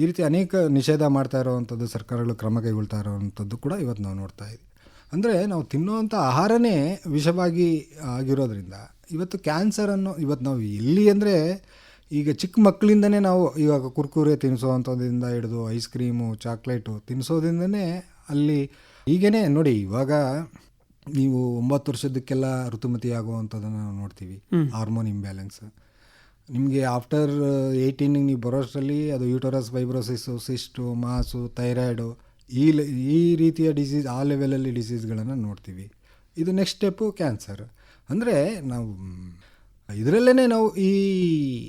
ಈ ರೀತಿ ಅನೇಕ ನಿಷೇಧ ಮಾಡ್ತಾ ಇರುವಂಥದ್ದು ಸರ್ಕಾರಗಳು ಕ್ರಮ ಕೈಗೊಳ್ತಾ ಇರುವಂಥದ್ದು ಕೂಡ ಇವತ್ತು ನಾವು ನೋಡ್ತಾ ಇದ್ದೀವಿ. ಅಂದರೆ ನಾವು ತಿನ್ನುವಂಥ ಆಹಾರನೇ ವಿಷವಾಗಿ ಆಗಿರೋದ್ರಿಂದ ಇವತ್ತು ಕ್ಯಾನ್ಸರನ್ನು ಇವತ್ತು ನಾವು ಎಲ್ಲಿ ಅಂದರೆ ಈಗ ಚಿಕ್ಕ ಮಕ್ಕಳಿಂದನೇ ನಾವು ಇವಾಗ ಕುರ್ಕುರೆ ತಿನ್ನಿಸೋವಂಥದ್ದಿಂದ ಹಿಡಿದು ಐಸ್ ಕ್ರೀಮು ಚಾಕ್ಲೇಟು ತಿನ್ನಿಸೋದ್ರಿಂದನೇ ಅಲ್ಲಿ ಈಗೇನೆ ನೋಡಿ ಇವಾಗ ನೀವು ಒಂಬತ್ತು ವರ್ಷದಕ್ಕೆಲ್ಲ ಋತುಮತಿ ಆಗುವಂಥದ್ದನ್ನು ನಾವು ನೋಡ್ತೀವಿ. ಹಾರ್ಮೋನ್ ಇಂಬ್ಯಾಲೆನ್ಸ್ ನಿಮಗೆ ಆಫ್ಟರ್ ಏಯ್ಟೀನಿಗೆ ನೀವು ಬರೋಷ್ಟರಲ್ಲಿ ಅದು uterus fibrosis cyst mass thyroid ಈ ಈ ರೀತಿಯ ಡಿಸೀಸ್ ಆ ಲೆವೆಲಲ್ಲಿ ಡಿಸೀಸ್ಗಳನ್ನು ನೋಡ್ತೀವಿ. ಇದು ನೆಕ್ಸ್ಟ್ ಸ್ಟೆಪ್ಪು ಕ್ಯಾನ್ಸರ್ ಅಂದರೆ ನಾವು ಇದರಲ್ಲೇ ನಾವು ಈ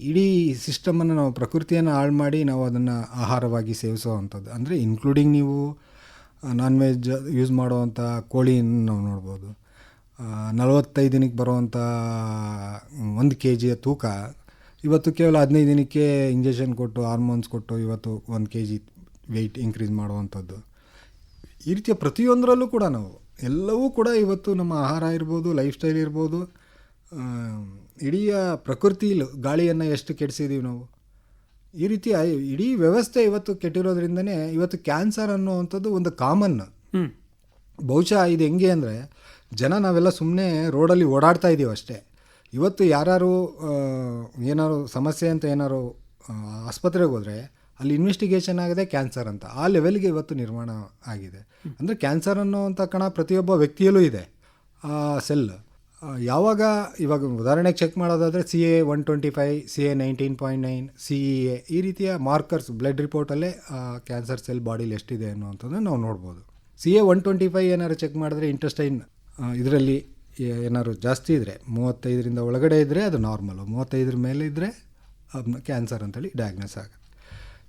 ಇಡೀ ಸಿಸ್ಟಮನ್ನು ನಾವು ಪ್ರಕೃತಿಯನ್ನು ಹಾಳು ಮಾಡಿ ನಾವು ಅದನ್ನು ಆಹಾರವಾಗಿ ಸೇವಿಸೋ ಅಂಥದ್ದು. ಅಂದರೆ ಇನ್ಕ್ಲೂಡಿಂಗ್ ನೀವು ನಾನ್ ವೆಜ್ ಯೂಸ್ ಮಾಡುವಂಥ ಕೋಳಿಯನ್ನು ನಾವು ನೋಡ್ಬೋದು. ನಲವತ್ತೈದು ದಿನಕ್ಕೆ ಬರುವಂಥ ಒಂದು ಕೆ ಜಿಯ ತೂಕ, ಇವತ್ತು ಕೇವಲ ಹದಿನೈದು ದಿನಕ್ಕೆ ಇಂಜೆಕ್ಷನ್ ಕೊಟ್ಟು ಹಾರ್ಮೋನ್ಸ್ ಕೊಟ್ಟು ಇವತ್ತು ಒಂದು ಕೆ ಜಿ ವೆಯ್ಟ್ ಇನ್ಕ್ರೀಸ್ ಮಾಡುವಂಥದ್ದು. ಈ ರೀತಿಯ ಪ್ರತಿಯೊಂದರಲ್ಲೂ ಕೂಡ ನಾವು ಎಲ್ಲವೂ ಕೂಡ ಇವತ್ತು ನಮ್ಮ ಆಹಾರ ಇರ್ಬೋದು ಲೈಫ್ ಸ್ಟೈಲ್ ಇರ್ಬೋದು ಇಡೀ ಪ್ರಕೃತಿಲಿ ಗಾಳಿಯನ್ನು ಎಷ್ಟು ಕೆಡಿಸಿದ್ದೀವಿ ನಾವು. ಈ ರೀತಿಯ ಇಡೀ ವ್ಯವಸ್ಥೆ ಇವತ್ತು ಕೆಟ್ಟಿರೋದ್ರಿಂದನೇ ಇವತ್ತು ಕ್ಯಾನ್ಸರ್ ಅನ್ನುವಂಥದ್ದು ಒಂದು ಕಾಮನ್ ಬಹುಶಃ ಇದು ಹೆಂಗೆ ಅಂದರೆ ಜನ ನಾವೆಲ್ಲ ಸುಮ್ಮನೆ ರೋಡಲ್ಲಿ ಓಡಾಡ್ತಾ ಇದ್ದೀವಿ ಅಷ್ಟೇ. ಇವತ್ತು ಯಾರು ಏನಾದ್ರು ಸಮಸ್ಯೆ ಅಂತ ಏನಾದ್ರು ಆಸ್ಪತ್ರೆಗೆ ಹೋದರೆ ಅಲ್ಲಿ ಇನ್ವೆಸ್ಟಿಗೇಷನ್ ಆಗಿದೆ ಕ್ಯಾನ್ಸರ್ ಅಂತ. ಆ ಲೆವೆಲ್ಗೆ ಇವತ್ತು ನಿರ್ಮಾಣ ಆಗಿದೆ. ಅಂದರೆ ಕ್ಯಾನ್ಸರ್ ಅನ್ನೋವಂಥ ಕಣ ಪ್ರತಿಯೊಬ್ಬ ವ್ಯಕ್ತಿಯಲ್ಲೂ ಇದೆ. ಆ ಸೆಲ್ ಯಾವಾಗ, ಇವಾಗ ಉದಾಹರಣೆಗೆ ಚೆಕ್ ಮಾಡೋದಾದರೆ C A one twenty five C A nineteen point nine C E A ಈ ರೀತಿಯ ಮಾರ್ಕರ್ಸ್ ಬ್ಲಡ್ ರಿಪೋರ್ಟಲ್ಲೇ ಕ್ಯಾನ್ಸರ್ ಸೆಲ್ ಬಾಡಿಲಿ ಎಷ್ಟಿದೆ ಅನ್ನುವಂಥದ್ದನ್ನು ನಾವು ನೋಡ್ಬೋದು. C A one twenty five ಏನಾದ್ರು ಚೆಕ್ ಮಾಡಿದ್ರೆ ಇಂಟೆಸ್ಟೈನ್ ಇದರಲ್ಲಿ ಏನಾದ್ರು ಜಾಸ್ತಿ ಇದ್ದರೆ ಮೂವತ್ತೈದರಿಂದ ಒಳಗಡೆ ಇದ್ದರೆ ಅದು ನಾರ್ಮಲು ಮೂವತ್ತೈದರ ಮೇಲೆ ಇದ್ದರೆ ಕ್ಯಾನ್ಸರ್ ಅಂತೇಳಿ ಡಯಾಗ್ನೋಸ್ ಆಗುತ್ತೆ.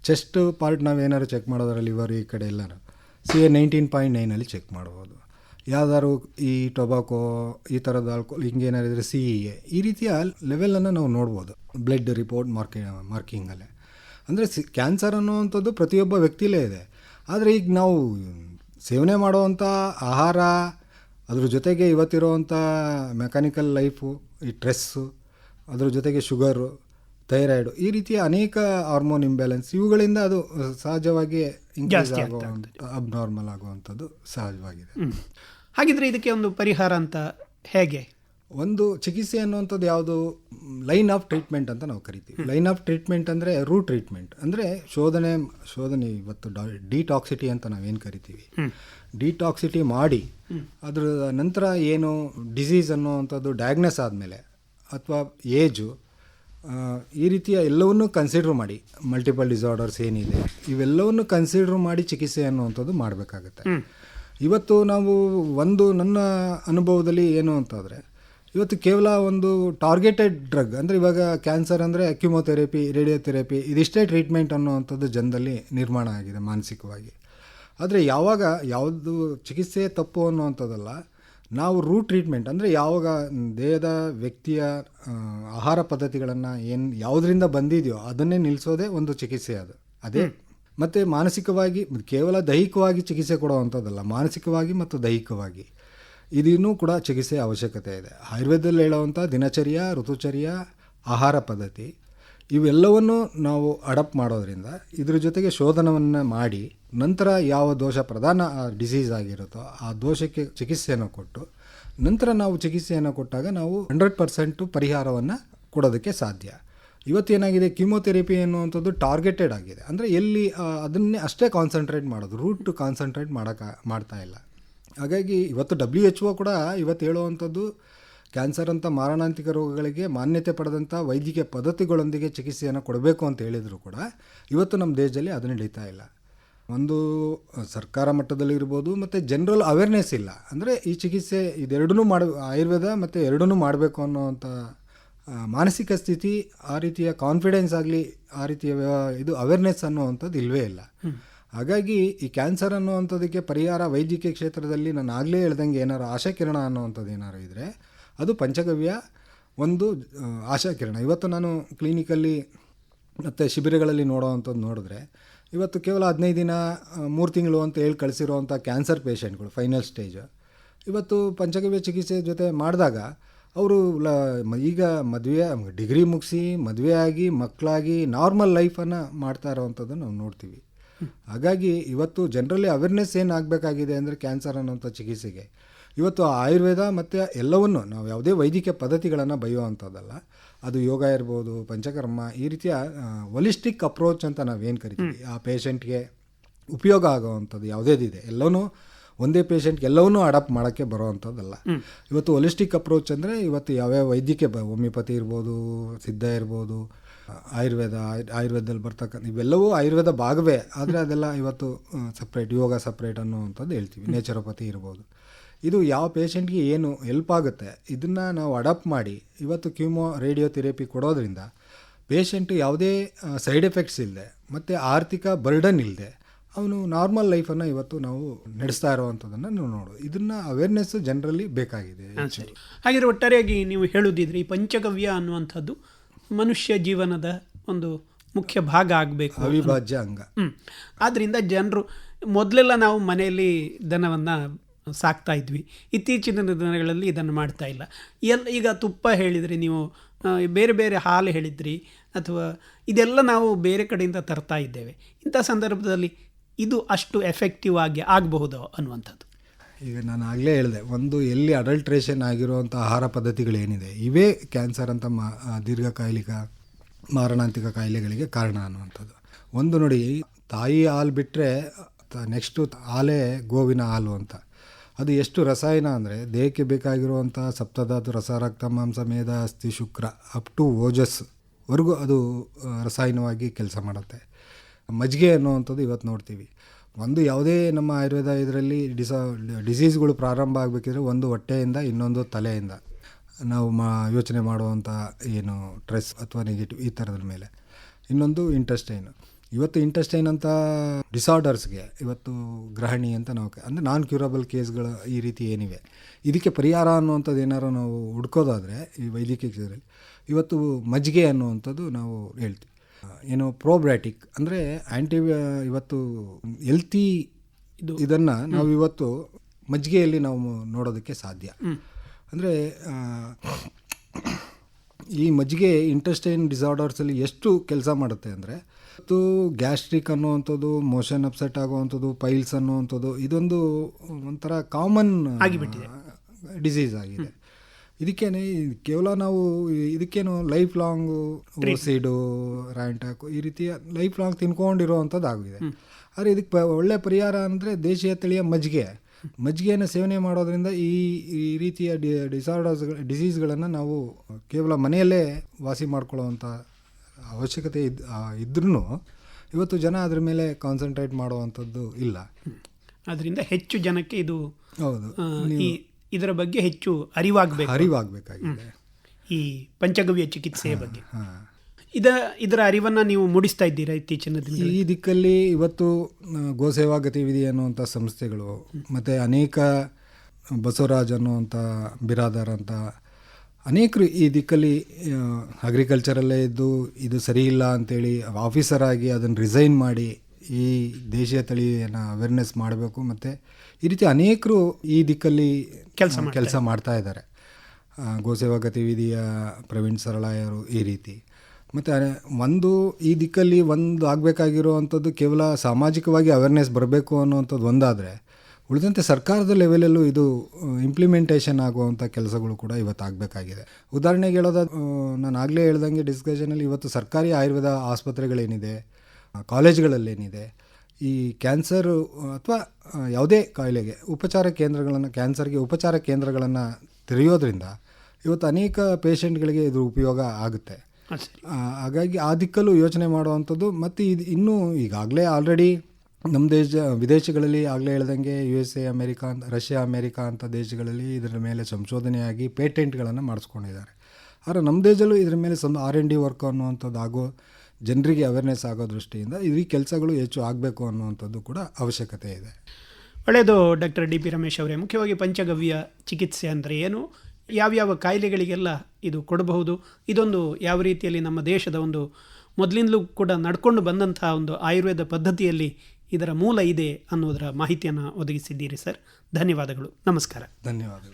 ಚೆಸ್ಟ್ ಪಾರ್ಟ್ ನಾವು ಏನಾದ್ರು ಚೆಕ್ ಮಾಡೋದ್ರಲ್ಲಿ ಲಿವರ್ ಈ ಕಡೆ ಎಲ್ಲಾರು. ಸಿ ಎ ನೈನ್ಟೀನ್ ಪಾಯಿಂಟ್ ನೈನಲ್ಲಿ ಚೆಕ್ ಮಾಡ್ಬೋದು. ಯಾವ್ದಾದ್ರು ಈ ಟೊಬಾಕೋ ಈ ಥರದ ಆಲ್ಕೋಲ್ ಹಿಂಗೆ ಏನಾದ್ರು ಇದ್ರೆ ಸಿ ಇ ಎ ಈ ರೀತಿಯ ಲೆವೆಲನ್ನು ನಾವು ನೋಡ್ಬೋದು. ಬ್ಲಡ್ ರಿಪೋರ್ಟ್ ಮಾರ್ಕಿ ಮಾರ್ಕಿಂಗಲ್ಲೇ ಅಂದರೆ ಸಿ ಕ್ಯಾನ್ಸರ್ ಅನ್ನುವಂಥದ್ದು ಪ್ರತಿಯೊಬ್ಬ ವ್ಯಕ್ತಿಲೇ ಇದೆ. ಆದರೆ ಈಗ ನಾವು ಸೇವನೆ ಮಾಡುವಂಥ ಆಹಾರ, ಅದ್ರ ಜೊತೆಗೆ ಇವತ್ತಿರುವಂಥ ಮೆಕ್ಯಾನಿಕಲ್ ಲೈಫು ಈ ಸ್ಟ್ರೆಸ್ಸು ಅದ್ರ ಜೊತೆಗೆ ಶುಗರು ಥೈರಾಯ್ಡು. ಈ ರೀತಿಯ ಅನೇಕ ಹಾರ್ಮೋನ್ ಇಂಬ್ಯಾಲೆನ್ಸ್ ಇವುಗಳಿಂದ ಅದು ಸಹಜವಾಗಿ ಇನ್ಕ್ರೀಸ್ ಆಗುವ ಆಗ್ತಾ ಆಗುವಂಥ ಅಬ್ನಾರ್ಮಲ್ ಆಗುವಂಥದ್ದು ಸಹಜವಾಗಿದೆ. ಹಾಗಿದ್ರೆ ಇದಕ್ಕೆ ಒಂದು ಪರಿಹಾರ ಅಂತ ಹೇಗೆ? ಒಂದು ಚಿಕಿತ್ಸೆ ಅನ್ನುವಂಥದ್ದು ಯಾವುದು? ಲೈನ್ ಆಫ್ ಟ್ರೀಟ್ಮೆಂಟ್ ಅಂತ ನಾವು ಕರಿತೀವಿ. ಲೈನ್ ಆಫ್ ಟ್ರೀಟ್ಮೆಂಟ್ ಅಂದರೆ ರೂಟ್ ಟ್ರೀಟ್ಮೆಂಟ್. ಅಂದರೆ ಶೋಧನೆ ಶೋಧನೆ ಇವತ್ತು ಡಿಟಾಕ್ಸಿಟಿ ಅಂತ ನಾವೇನು ಕರಿತೀವಿ? ಡಿಟಾಕ್ಸಿಟಿ ಮಾಡಿ ಅದರ ನಂತರ ಏನು ಡಿಸೀಸ್ ಅನ್ನುವಂಥದ್ದು ಡಯಾಗ್ನಸ್ ಆದಮೇಲೆ ಅಥವಾ ಏಜು ಈ ರೀತಿಯ ಎಲ್ಲವನ್ನೂ ಕನ್ಸಿಡ್ರ್ ಮಾಡಿ. ಮಲ್ಟಿಪಲ್ ಡಿಸಾರ್ಡರ್ಸ್ ಏನಿದೆ ಇವೆಲ್ಲವನ್ನು ಕನ್ಸಿಡರ್ ಮಾಡಿ ಚಿಕಿತ್ಸೆ ಅನ್ನುವಂಥದ್ದು ಮಾಡಬೇಕಾಗತ್ತೆ. ಇವತ್ತು ನಾವು ಒಂದು ನನ್ನ ಅನುಭವದಲ್ಲಿ ಏನು ಅಂತಂದರೆ ಇವತ್ತು ಕೇವಲ ಒಂದು ಟಾರ್ಗೆಟೆಡ್ ಡ್ರಗ್ ಅಂದರೆ ಇವಾಗ ಕ್ಯಾನ್ಸರ್ ಅಂದರೆ ಕ್ಯುಮೊಥೆರಪಿ ರೇಡಿಯೋಥೆರಪಿ ಇದಿಷ್ಟೇ ಟ್ರೀಟ್ಮೆಂಟ್ ಅನ್ನುವಂಥದ್ದು ಜನದಲ್ಲಿ ನಿರ್ಮಾಣ ಆಗಿದೆ ಮಾನಸಿಕವಾಗಿ. ಆದರೆ ಯಾವಾಗ ಯಾವುದು ಚಿಕಿತ್ಸೆ ತಪ್ಪು ಅನ್ನುವಂಥದ್ದಲ್ಲ ನಾವು ರೂಟ್ ಟ್ರೀಟ್ಮೆಂಟ್ ಅಂದರೆ ಯಾವಾಗ ದೇಹದ ವ್ಯಕ್ತಿಯ ಆಹಾರ ಪದ್ಧತಿಗಳನ್ನು ಏನು ಯಾವುದರಿಂದ ಬಂದಿದೆಯೋ ಅದನ್ನೇ ನಿಲ್ಲಿಸೋದೇ ಒಂದು ಚಿಕಿತ್ಸೆ ಅದು. ಅದೇ ಮತ್ತು ಮಾನಸಿಕವಾಗಿ ಕೇವಲ ದೈಹಿಕವಾಗಿ ಚಿಕಿತ್ಸೆ ಕೊಡುವಂಥದ್ದಲ್ಲ ಮಾನಸಿಕವಾಗಿ ಮತ್ತು ದೈಹಿಕವಾಗಿ. ಇದನ್ನೂ ಕೂಡ ಚಿಕಿತ್ಸೆ ಅವಶ್ಯಕತೆ ಇದೆ. ಆಯುರ್ವೇದದಲ್ಲಿ ಹೇಳುವಂಥ ದಿನಚರ್ಯ ಋತುಚರ್ಯ ಆಹಾರ ಪದ್ಧತಿ. ಇವೆಲ್ಲವನ್ನು ನಾವು ಅಡಪ್ಟ್ ಮಾಡೋದ್ರಿಂದ ಇದ್ರ ಜೊತೆಗೆ ಶೋಧನವನ್ನು ಮಾಡಿ ನಂತರ ಯಾವ ದೋಷ ಪ್ರಧಾನ ಡಿಸೀಸ್ ಆಗಿರುತ್ತೋ ಆ ದೋಷಕ್ಕೆ ಚಿಕಿತ್ಸೆಯನ್ನು ಕೊಟ್ಟು ನಂತರ ನಾವು ಚಿಕಿತ್ಸೆಯನ್ನು ಕೊಟ್ಟಾಗ ನಾವು ಹಂಡ್ರೆಡ್ ಪರ್ಸೆಂಟು ಪರಿಹಾರವನ್ನು ಕೊಡೋದಕ್ಕೆ ಸಾಧ್ಯ. ಇವತ್ತೇನಾಗಿದೆ? ಕೀಮೋಥೆರಪಿ ಅನ್ನುವಂಥದ್ದು ಟಾರ್ಗೆಟೆಡ್ ಆಗಿದೆ. ಅಂದರೆ ಎಲ್ಲಿ ಅದನ್ನೇ ಅಷ್ಟೇ ಕಾನ್ಸಂಟ್ರೇಟ್ ಮಾಡೋದು ರೂಟ್ ಕಾನ್ಸಂಟ್ರೇಟ್ ಮಾಡೋಕೆ, ಮಾಡ್ತಾ ಇಲ್ಲ. ಹಾಗಾಗಿ ಇವತ್ತು ಡಬ್ಲ್ಯೂ ಎಚ್ ಒ ಕೂಡ ಇವತ್ತು ಹೇಳುವಂಥದ್ದು ಕ್ಯಾನ್ಸರ್ ಅಂತ ಮಾರಣಾಂತಿಕ ರೋಗಗಳಿಗೆ ಮಾನ್ಯತೆ ಪಡೆದಂಥ ವೈದ್ಯಕೀಯ ಪದ್ಧತಿಗಳೊಂದಿಗೆ ಚಿಕಿತ್ಸೆಯನ್ನು ಕೊಡಬೇಕು ಅಂತ ಹೇಳಿದರೂ ಕೂಡ ಇವತ್ತು ನಮ್ಮ ದೇಶದಲ್ಲಿ ಅದು ನಡೀತಾ ಇಲ್ಲ. ಒಂದು ಸರ್ಕಾರ ಮಟ್ಟದಲ್ಲಿ ಇರ್ಬೋದು ಮತ್ತು ಜನರಲ್ ಅವೇರ್ನೆಸ್ ಇಲ್ಲ. ಅಂದರೆ ಈ ಚಿಕಿತ್ಸೆ ಇದೆರಡೂ ಮಾಡ ಆಯುರ್ವೇದ ಮತ್ತು ಎರಡೂ ಮಾಡಬೇಕು ಅನ್ನೋವಂಥ ಮಾನಸಿಕ ಸ್ಥಿತಿ ಆ ರೀತಿಯ ಕಾನ್ಫಿಡೆನ್ಸ್ ಆಗಲಿ ಆ ರೀತಿಯ ಇದು ಅವೇರ್ನೆಸ್ ಅನ್ನೋವಂಥದ್ದು ಇಲ್ಲವೇ ಇಲ್ಲ. ಹಾಗಾಗಿ ಈ ಕ್ಯಾನ್ಸರ್ ಅನ್ನುವಂಥದ್ದಕ್ಕೆ ಪರಿಹಾರ ವೈದ್ಯಕೀಯ ಕ್ಷೇತ್ರದಲ್ಲಿ ನಾನು ಆಗಲೇ ಹೇಳ್ದಂಗೆ ಏನಾರು ಆಶಾಕಿರಣ ಅನ್ನೋವಂಥದ್ದು ಏನಾರು ಇದ್ದರೆ ಅದು ಪಂಚಗವ್ಯ ಒಂದು ಆಶಾಕಿರಣ. ಇವತ್ತು ನಾನು ಕ್ಲಿನಿಕಲ್ಲಿ ಮತ್ತು ಶಿಬಿರಗಳಲ್ಲಿ ನೋಡೋವಂಥದ್ದು ನೋಡಿದ್ರೆ, ಇವತ್ತು ಕೇವಲ ಹದಿನೈದು ದಿನ ಮೂರು ತಿಂಗಳು ಅಂತ ಹೇಳಿ ಕಳಿಸಿರುವಂಥ ಕ್ಯಾನ್ಸರ್ ಪೇಷಂಟ್ಗಳು ಫೈನಲ್ ಸ್ಟೇಜ್. ಇವತ್ತು ಪಂಚಗವ್ಯ ಚಿಕಿತ್ಸೆ ಜೊತೆ ಮಾಡಿದಾಗ ಅವರು ಲ ಈಗ ಮದುವೆ, ಡಿಗ್ರಿ ಮುಗಿಸಿ ಮದುವೆ ಆಗಿ, ಮಕ್ಕಳಾಗಿ ನಾರ್ಮಲ್ ಲೈಫನ್ನು ಮಾಡ್ತಾ ಇರೋವಂಥದ್ದು ನಾವು ನೋಡ್ತೀವಿ. ಹಾಗಾಗಿ ಇವತ್ತು ಜನರಲ್ಲಿ ಅವೇರ್ನೆಸ್ ಏನಾಗಬೇಕಾಗಿದೆ ಅಂದರೆ ಕ್ಯಾನ್ಸರ್ ಅನ್ನೋಂಥ ಚಿಕಿತ್ಸೆಗೆ. ಇವತ್ತು ಆಯುರ್ವೇದ ಮತ್ತು ಎಲ್ಲವನ್ನು ನಾವು ಯಾವುದೇ ವೈದ್ಯಕೀಯ ಪದ್ಧತಿಗಳನ್ನು ಬೈಯುವಂಥದ್ದಲ್ಲ ಅದು ಯೋಗ ಇರ್ಬೋದು ಪಂಚಕರ್ಮ ಈ ರೀತಿಯ ಒಲಿಸ್ಟಿಕ್ ಅಪ್ರೋಚ್ ಅಂತ ನಾವೇನು ಕರಿತೀವಿ. ಆ ಪೇಷಂಟ್ಗೆ ಉಪಯೋಗ ಆಗೋವಂಥದ್ದು ಯಾವುದೇದಿದೆ ಎಲ್ಲವೂ ಒಂದೇ ಪೇಷಂಟ್ಗೆ ಎಲ್ಲವನ್ನೂ ಅಡಾಪ್ಟ್ ಮಾಡೋಕ್ಕೆ ಬರೋವಂಥದ್ದಲ್ಲ. ಇವತ್ತು ಒಲಿಸ್ಟಿಕ್ ಅಪ್ರೋಚ್ ಅಂದರೆ ಇವತ್ತು ಯಾವ್ಯಾವ ವೈದ್ಯಕೀಯ ಬ ಹೋಮಿಯೋಪತಿ ಇರ್ಬೋದು ಸಿದ್ಧ ಇರ್ಬೋದು ಆಯುರ್ವೇದ ಆಯ್- ಆಯುರ್ವೇದದಲ್ಲಿ ಬರ್ತಕ್ಕಂಥ ಇವೆಲ್ಲವೂ ಆಯುರ್ವೇದ ಭಾಗವೇ. ಆದರೆ ಅದೆಲ್ಲ ಇವತ್ತು ಸಪ್ರೇಟ್ ಯೋಗ ಸಪ್ರೇಟ್ ಅನ್ನುವಂಥದ್ದು ಹೇಳ್ತೀವಿ. ನೇಚರೋಪತಿ ಇರ್ಬೋದು. ಇದು ಯಾವ ಪೇಷಂಟ್ಗೆ ಏನು ಹೆಲ್ಪ್ ಆಗುತ್ತೆ ಇದನ್ನು ನಾವು ಅಡಾಪ್ಟ್ ಮಾಡಿ ಇವತ್ತು ಕ್ಯೂಮೋ ರೇಡಿಯೋ ಥೆರಪಿ ಕೊಡೋದ್ರಿಂದ ಪೇಷಂಟು ಯಾವುದೇ ಸೈಡ್ ಎಫೆಕ್ಟ್ಸ್ ಇಲ್ಲದೆ ಮತ್ತು ಆರ್ಥಿಕ ಬರ್ಡನ್ ಇಲ್ಲದೆ ಅವನು ನಾರ್ಮಲ್ ಲೈಫನ್ನು ಇವತ್ತು ನಾವು ನಡೆಸ್ತಾ ಇರೋವಂಥದ್ದನ್ನು ನಾವು ನೋಡು. ಇದನ್ನು ಅವೇರ್ನೆಸ್ ಜನರಲ್ಲಿ ಬೇಕಾಗಿದೆ. ಹಾಗೆ ಸರಿ. ಹಾಗಿದ್ರೆ ಒಟ್ಟಾರೆಯಾಗಿ ನೀವು ಹೇಳುದಿದ್ರೆ ಈ ಪಂಚಗವ್ಯ ಅನ್ನುವಂಥದ್ದು ಮನುಷ್ಯ ಜೀವನದ ಒಂದು ಮುಖ್ಯ ಭಾಗ ಆಗಬೇಕು ಅವಿಭಾಜ್ಯ ಅಂಗ. ಹ್ಞೂ ಆದ್ರಿಂದ ಜನರು ಮೊದಲೆಲ್ಲ ನಾವು ಮನೆಯಲ್ಲಿ ದನವನ್ನು ಸಾಕ್ತಾ ಇದ್ವಿ. ಇತ್ತೀಚಿನ ದಿನಗಳಲ್ಲಿ ಇದನ್ನು ಮಾಡ್ತಾ ಇಲ್ಲ. ಎಲ್ಲ ಈಗ ತುಪ್ಪ ಹೇಳಿದ್ರಿ ನೀವು ಬೇರೆ ಬೇರೆ ಹಾಲು ಹೇಳಿದ್ರಿ ಅಥವಾ ಇದೆಲ್ಲ ನಾವು ಬೇರೆ ಕಡೆಯಿಂದ ತರ್ತಾ ಇದ್ದೇವೆ. ಇಂಥ ಸಂದರ್ಭದಲ್ಲಿ ಇದು ಅಷ್ಟು ಎಫೆಕ್ಟಿವ್ ಆಗಿ ಆಗಬಹುದು ಅನ್ನುವಂಥದ್ದು. ಈಗ ನಾನು ಆಗಲೇ ಹೇಳಿದೆ, ಒಂದು ಎಲ್ಲಿ ಅಡಲ್ಟ್ರೇಷನ್ ಆಗಿರುವಂಥ ಆಹಾರ ಪದ್ಧತಿಗಳೇನಿದೆ, ಇವೇ ಕ್ಯಾನ್ಸರ್ ಅಂತ ಮಾ ದೀರ್ಘಕಾಯಿಲಿಕ ಮಾರಣಾಂತಿಕ ಕಾಯಿಲೆಗಳಿಗೆ ಕಾರಣ ಅನ್ನುವಂಥದ್ದು. ಒಂದು ನೋಡಿ, ತಾಯಿ ಹಾಲು ಬಿಟ್ಟರೆ ನೆಕ್ಸ್ಟು ಹಾಲೇ ಗೋವಿನ ಹಾಲು ಅಂತ. ಅದು ಎಷ್ಟು ರಸಾಯನ ಅಂದರೆ ದೇಹಕ್ಕೆ ಬೇಕಾಗಿರುವಂಥ ಸಪ್ತಧಾತು ರಸ ರಕ್ತ ಮಾಂಸ ಮೇಧ ಅಸ್ಥಿ ಶುಕ್ರ ಅಪ್ ಟು ಓಜಸ್ ವರೆಗೂ ಅದು ರಸಾಯನವಾಗಿ ಕೆಲಸ ಮಾಡುತ್ತೆ. ಮಜ್ಜಿಗೆ ಅನ್ನುವಂಥದ್ದು ಇವತ್ತು ನೋಡ್ತೀವಿ. ಒಂದು ಯಾವುದೇ ನಮ್ಮ ಆಯುರ್ವೇದ ಇದರಲ್ಲಿ ಡಿಸ, ಡಿಸೀಸ್ಗಳು ಪ್ರಾರಂಭ ಆಗಬೇಕಿದ್ರೆ ಒಂದು ಹೊಟ್ಟೆಯಿಂದ ಇನ್ನೊಂದು ತಲೆಯಿಂದ ನಾವು ಮಾ, ಯೋಚನೆ ಮಾಡುವಂಥ ಏನು ಟ್ರೆಸ್ ಅಥವಾ ನೆಗೆಟಿವ್ ಈ ಥರದ ಮೇಲೆ. ಇನ್ನೊಂದು ಇಂಟೆಸ್ಟೈನ್ ಇವತ್ತು ಇಂಟೆಸ್ಟೈನ್ ಅಂತ ಡಿಸಾರ್ಡರ್ಸ್ಗೆ ಇವತ್ತು ಗ್ರಹಣಿ ಅಂತ ನಾವು ಅಂದರೆ ನಾನ್ ಕ್ಯೂರಬಲ್ ಕೇಸ್ಗಳು ಈ ರೀತಿ ಏನಿವೆ. ಇದಕ್ಕೆ ಪರಿಹಾರ ಅನ್ನುವಂಥದ್ದು ಏನಾರು ನಾವು ಹುಡ್ಕೋದಾದರೆ ಈ ವೈದ್ಯಕೀಯ ಕ್ಷೇತ್ರದಲ್ಲಿ ಇವತ್ತು ಮಜ್ಜಿಗೆ ಅನ್ನುವಂಥದ್ದು ನಾವು ಹೇಳ್ತೀವಿ. ಏನು ಪ್ರೋಬ್ರ್ಯಾಟಿಕ್ ಅಂದರೆ ಆ್ಯಂಟಿ ಇವತ್ತು ಎಲ್ತಿ ಇದು ಇದನ್ನು ನಾವು ಇವತ್ತು ಮಜ್ಜಿಗೆಯಲ್ಲಿ ನಾವು ನೋಡೋದಕ್ಕೆ ಸಾಧ್ಯ. ಅಂದರೆ ಈ ಮಜ್ಜಿಗೆ ಇಂಟೆಸ್ಟೈನ್ ಡಿಸಾರ್ಡರ್ಸಲ್ಲಿ ಎಷ್ಟು ಕೆಲಸ ಮಾಡುತ್ತೆ ಅಂದರೆ ಇವತ್ತು ಗ್ಯಾಸ್ಟ್ರಿಕ್ ಅನ್ನುವಂಥದ್ದು ಮೋಷನ್ ಅಪ್ಸೆಟ್ ಆಗುವಂಥದ್ದು ಪೈಲ್ಸ್ ಅನ್ನುವಂಥದ್ದು ಇದೊಂದು ಒಂಥರ ಕಾಮನ್ ಆಗಿಬಿಟ್ಟಿದೆ. ಡಿಸೀಸ್ ಆಗಿದೆ. ಇದಕ್ಕೇನೆ ಕೇವಲ ನಾವು ಇದಕ್ಕೇನು ಲೈಫ್ ಲಾಂಗು ಓಸಿಡು ರ್ಯಾಂಟಾಕು ಈ ರೀತಿಯ ಲೈಫ್ ಲಾಂಗ್ ತಿನ್ಕೊಂಡಿರೋವಂಥದ್ದು ಆಗಿದೆ. ಆದರೆ ಇದಕ್ಕೆ ಪ- ಒಳ್ಳೆ ಪರಿಹಾರ ಅಂದರೆ ದೇಶೀಯ ತಳಿಯ ಮಜ್ಜಿಗೆ. ಮಜ್ಜಿಗೆಯನ್ನು ಸೇವನೆ ಮಾಡೋದ್ರಿಂದ ಈ ಈ ರೀತಿಯ ಡಿ ಡಿಸಾರ್ಡರ್ಸ್ ಡಿಸೀಸ್ಗಳನ್ನು ನಾವು ಕೇವಲ ಮನೆಯಲ್ಲೇ ವಾಸಿ ಮಾಡ್ಕೊಳ್ಳೋವಂಥ ಅವಶ್ಯಕತೆ ಇದ್ ಇದ್ರೂ ಇವತ್ತು ಜನ ಅದ್ರ ಮೇಲೆ ಕಾನ್ಸಂಟ್ರೇಟ್ ಮಾಡುವಂಥದ್ದು ಇಲ್ಲ. ಅದರಿಂದ ಹೆಚ್ಚು ಜನಕ್ಕೆ ಇದು ಹೌದು. ಈ ಇದರ ಬಗ್ಗೆ ಹೆಚ್ಚು ಅರಿವಾಗಬೇಕು. ಅರಿವಾಗಬೇಕಾಗಿದೆ. ಈ ಪಂಚಗವ್ಯ ಚಿಕಿತ್ಸೆಯ ಬಗ್ಗೆ. ಇದ ಇದರ ಅರಿವನ್ನು ನೀವು ಮೂಡಿಸ್ತಾ ಇದ್ದೀರಾ ಇತ್ತೀಚಿನ ಈ ದಿಕ್ಕಲ್ಲಿ ಇವತ್ತು ಗೋ ಗೋಸೇವಾ ಗತಿವಿಧಿ ಅನ್ನುವಂಥ ಸಂಸ್ಥೆಗಳು ಮತ್ತು ಅನೇಕ ಬಸವರಾಜ್ ಅನ್ನುವಂಥ ಬಿರಾದರ್ ಅಂತ ಅನೇಕರು ಈ ದಿಕ್ಕಲ್ಲಿ ಅಗ್ರಿಕಲ್ಚರಲ್ಲೇ ಇದ್ದು ಇದು ಸರಿ ಇಲ್ಲ ಅಂತೇಳಿ ಆಫೀಸರ್ ಆಗಿ ಅದನ್ನು ರಿಸೈನ್ ಮಾಡಿ ಈ ದೇಶೀಯ ತಳಿಯನ್ನು ಅವೇರ್ನೆಸ್ ಮಾಡಬೇಕು ಮತ್ತು ಈ ರೀತಿ ಅನೇಕರು ಈ ದಿಕ್ಕಲ್ಲಿ ಕೆಲಸ ಕೆಲಸ ಮಾಡ್ತಾ ಇದ್ದಾರೆ. ಗೋಸೇವಾ ಗತಿವಿಧಿಯ ಪ್ರವೀಣ್ ಸರಳಾಯರು ಈ ರೀತಿ. ಮತ್ತು ಒಂದು ಈ ದಿಕ್ಕಲ್ಲಿ ಒಂದು ಆಗಬೇಕಾಗಿರೋ ಅಂಥದ್ದು ಕೇವಲ ಸಾಮಾಜಿಕವಾಗಿ ಅವೇರ್ನೆಸ್ ಬರಬೇಕು ಅನ್ನೋವಂಥದ್ದು ಒಂದಾದರೆ ಉಳಿದಂತೆ ಸರ್ಕಾರದ ಲೆವೆಲಲ್ಲೂ ಇದು ಇಂಪ್ಲಿಮೆಂಟೇಷನ್ ಆಗುವಂಥ ಕೆಲಸಗಳು ಕೂಡ ಇವತ್ತು ಆಗಬೇಕಾಗಿದೆ. ಉದಾಹರಣೆಗೆ ಹೇಳೋದ ನಾನು ಆಗಲೇ ಹೇಳ್ದಂಗೆ ಡಿಸ್ಕಷನಲ್ಲಿ ಇವತ್ತು ಸರ್ಕಾರಿ ಆಯುರ್ವೇದ ಆಸ್ಪತ್ರೆಗಳೇನಿದೆ ಕಾಲೇಜ್ಗಳಲ್ಲೇನಿದೆ ಈ ಕ್ಯಾನ್ಸರು ಅಥವಾ ಯಾವುದೇ ಕಾಯಿಲೆಗೆ ಉಪಚಾರ ಕೇಂದ್ರಗಳನ್ನು ಕ್ಯಾನ್ಸರ್ಗೆ ಉಪಚಾರ ಕೇಂದ್ರಗಳನ್ನು ತೆರೆಯೋದ್ರಿಂದ ಇವತ್ತು ಅನೇಕ ಪೇಷಂಟ್ಗಳಿಗೆ ಇದು ಉಪಯೋಗ ಆಗುತ್ತೆ. ಹಾಗಾಗಿ ಆ ದಿಕ್ಕಲ್ಲೂ ಯೋಚನೆ ಮಾಡುವಂಥದ್ದು ಮತ್ತು ಇದು ಇನ್ನೂ ಈಗಾಗಲೇ ಆಲ್ರೆಡಿ ನಮ್ಮ ದೇಶ, ವಿದೇಶಗಳಲ್ಲಿ ಆಗಲೇ ಹೇಳ್ದಂಗೆ ಯು ಎಸ್ ಎ ಅಮೇರಿಕಾ ಅಂತ, ರಷ್ಯಾ, ಅಮೇರಿಕಾ ಅಂತ ದೇಶಗಳಲ್ಲಿ ಇದರ ಮೇಲೆ ಸಂಶೋಧನೆಯಾಗಿ ಪೇಟೆಂಟ್ಗಳನ್ನು ಮಾಡಿಸ್ಕೊಂಡಿದ್ದಾರೆ. ಆದರೆ ನಮ್ಮ ದೇಶದಲ್ಲೂ ಇದರ ಮೇಲೆ ಸಂ ಆರ್ ಎನ್ ಡಿ ವರ್ಕ್ ಅನ್ನುವಂಥದ್ದು ಆಗೋ ಜನರಿಗೆ ಅವೇರ್ನೆಸ್ ಆಗೋ ದೃಷ್ಟಿಯಿಂದ ಈ ಕೆಲಸಗಳು ಹೆಚ್ಚು ಆಗಬೇಕು ಅನ್ನುವಂಥದ್ದು ಕೂಡ ಅವಶ್ಯಕತೆ ಇದೆ. ಒಳ್ಳೆಯದು, ಡಾಕ್ಟರ್ ಡಿ ಪಿ ರಮೇಶ್ ಅವರೇ. ಮುಖ್ಯವಾಗಿ ಪಂಚಗವ್ಯ ಚಿಕಿತ್ಸೆ ಅಂದರೆ ಏನು? ಯಾವ್ಯಾವ ಕಾಯಿಲೆಗಳಿಗೆಲ್ಲ ಇದು ಕೊಡಬಹುದು? ಇದೊಂದು ಯಾವ ರೀತಿಯಲ್ಲಿ ನಮ್ಮ ದೇಶದ ಒಂದು ಮೊದಲಿಂದಲೂ ಕೂಡ ನಡ್ಕೊಂಡು ಬಂದಂತಹ ಒಂದು ಆಯುರ್ವೇದ ಪದ್ಧತಿಯಲ್ಲಿ ಇದರ ಮೂಲ ಇದೆ ಅನ್ನೋದರ ಮಾಹಿತಿಯನ್ನು ಒದಗಿಸಿದ್ದೀರಿ ಸರ್. ಧನ್ಯವಾದಗಳು. ನಮಸ್ಕಾರ. ಧನ್ಯವಾದಗಳು.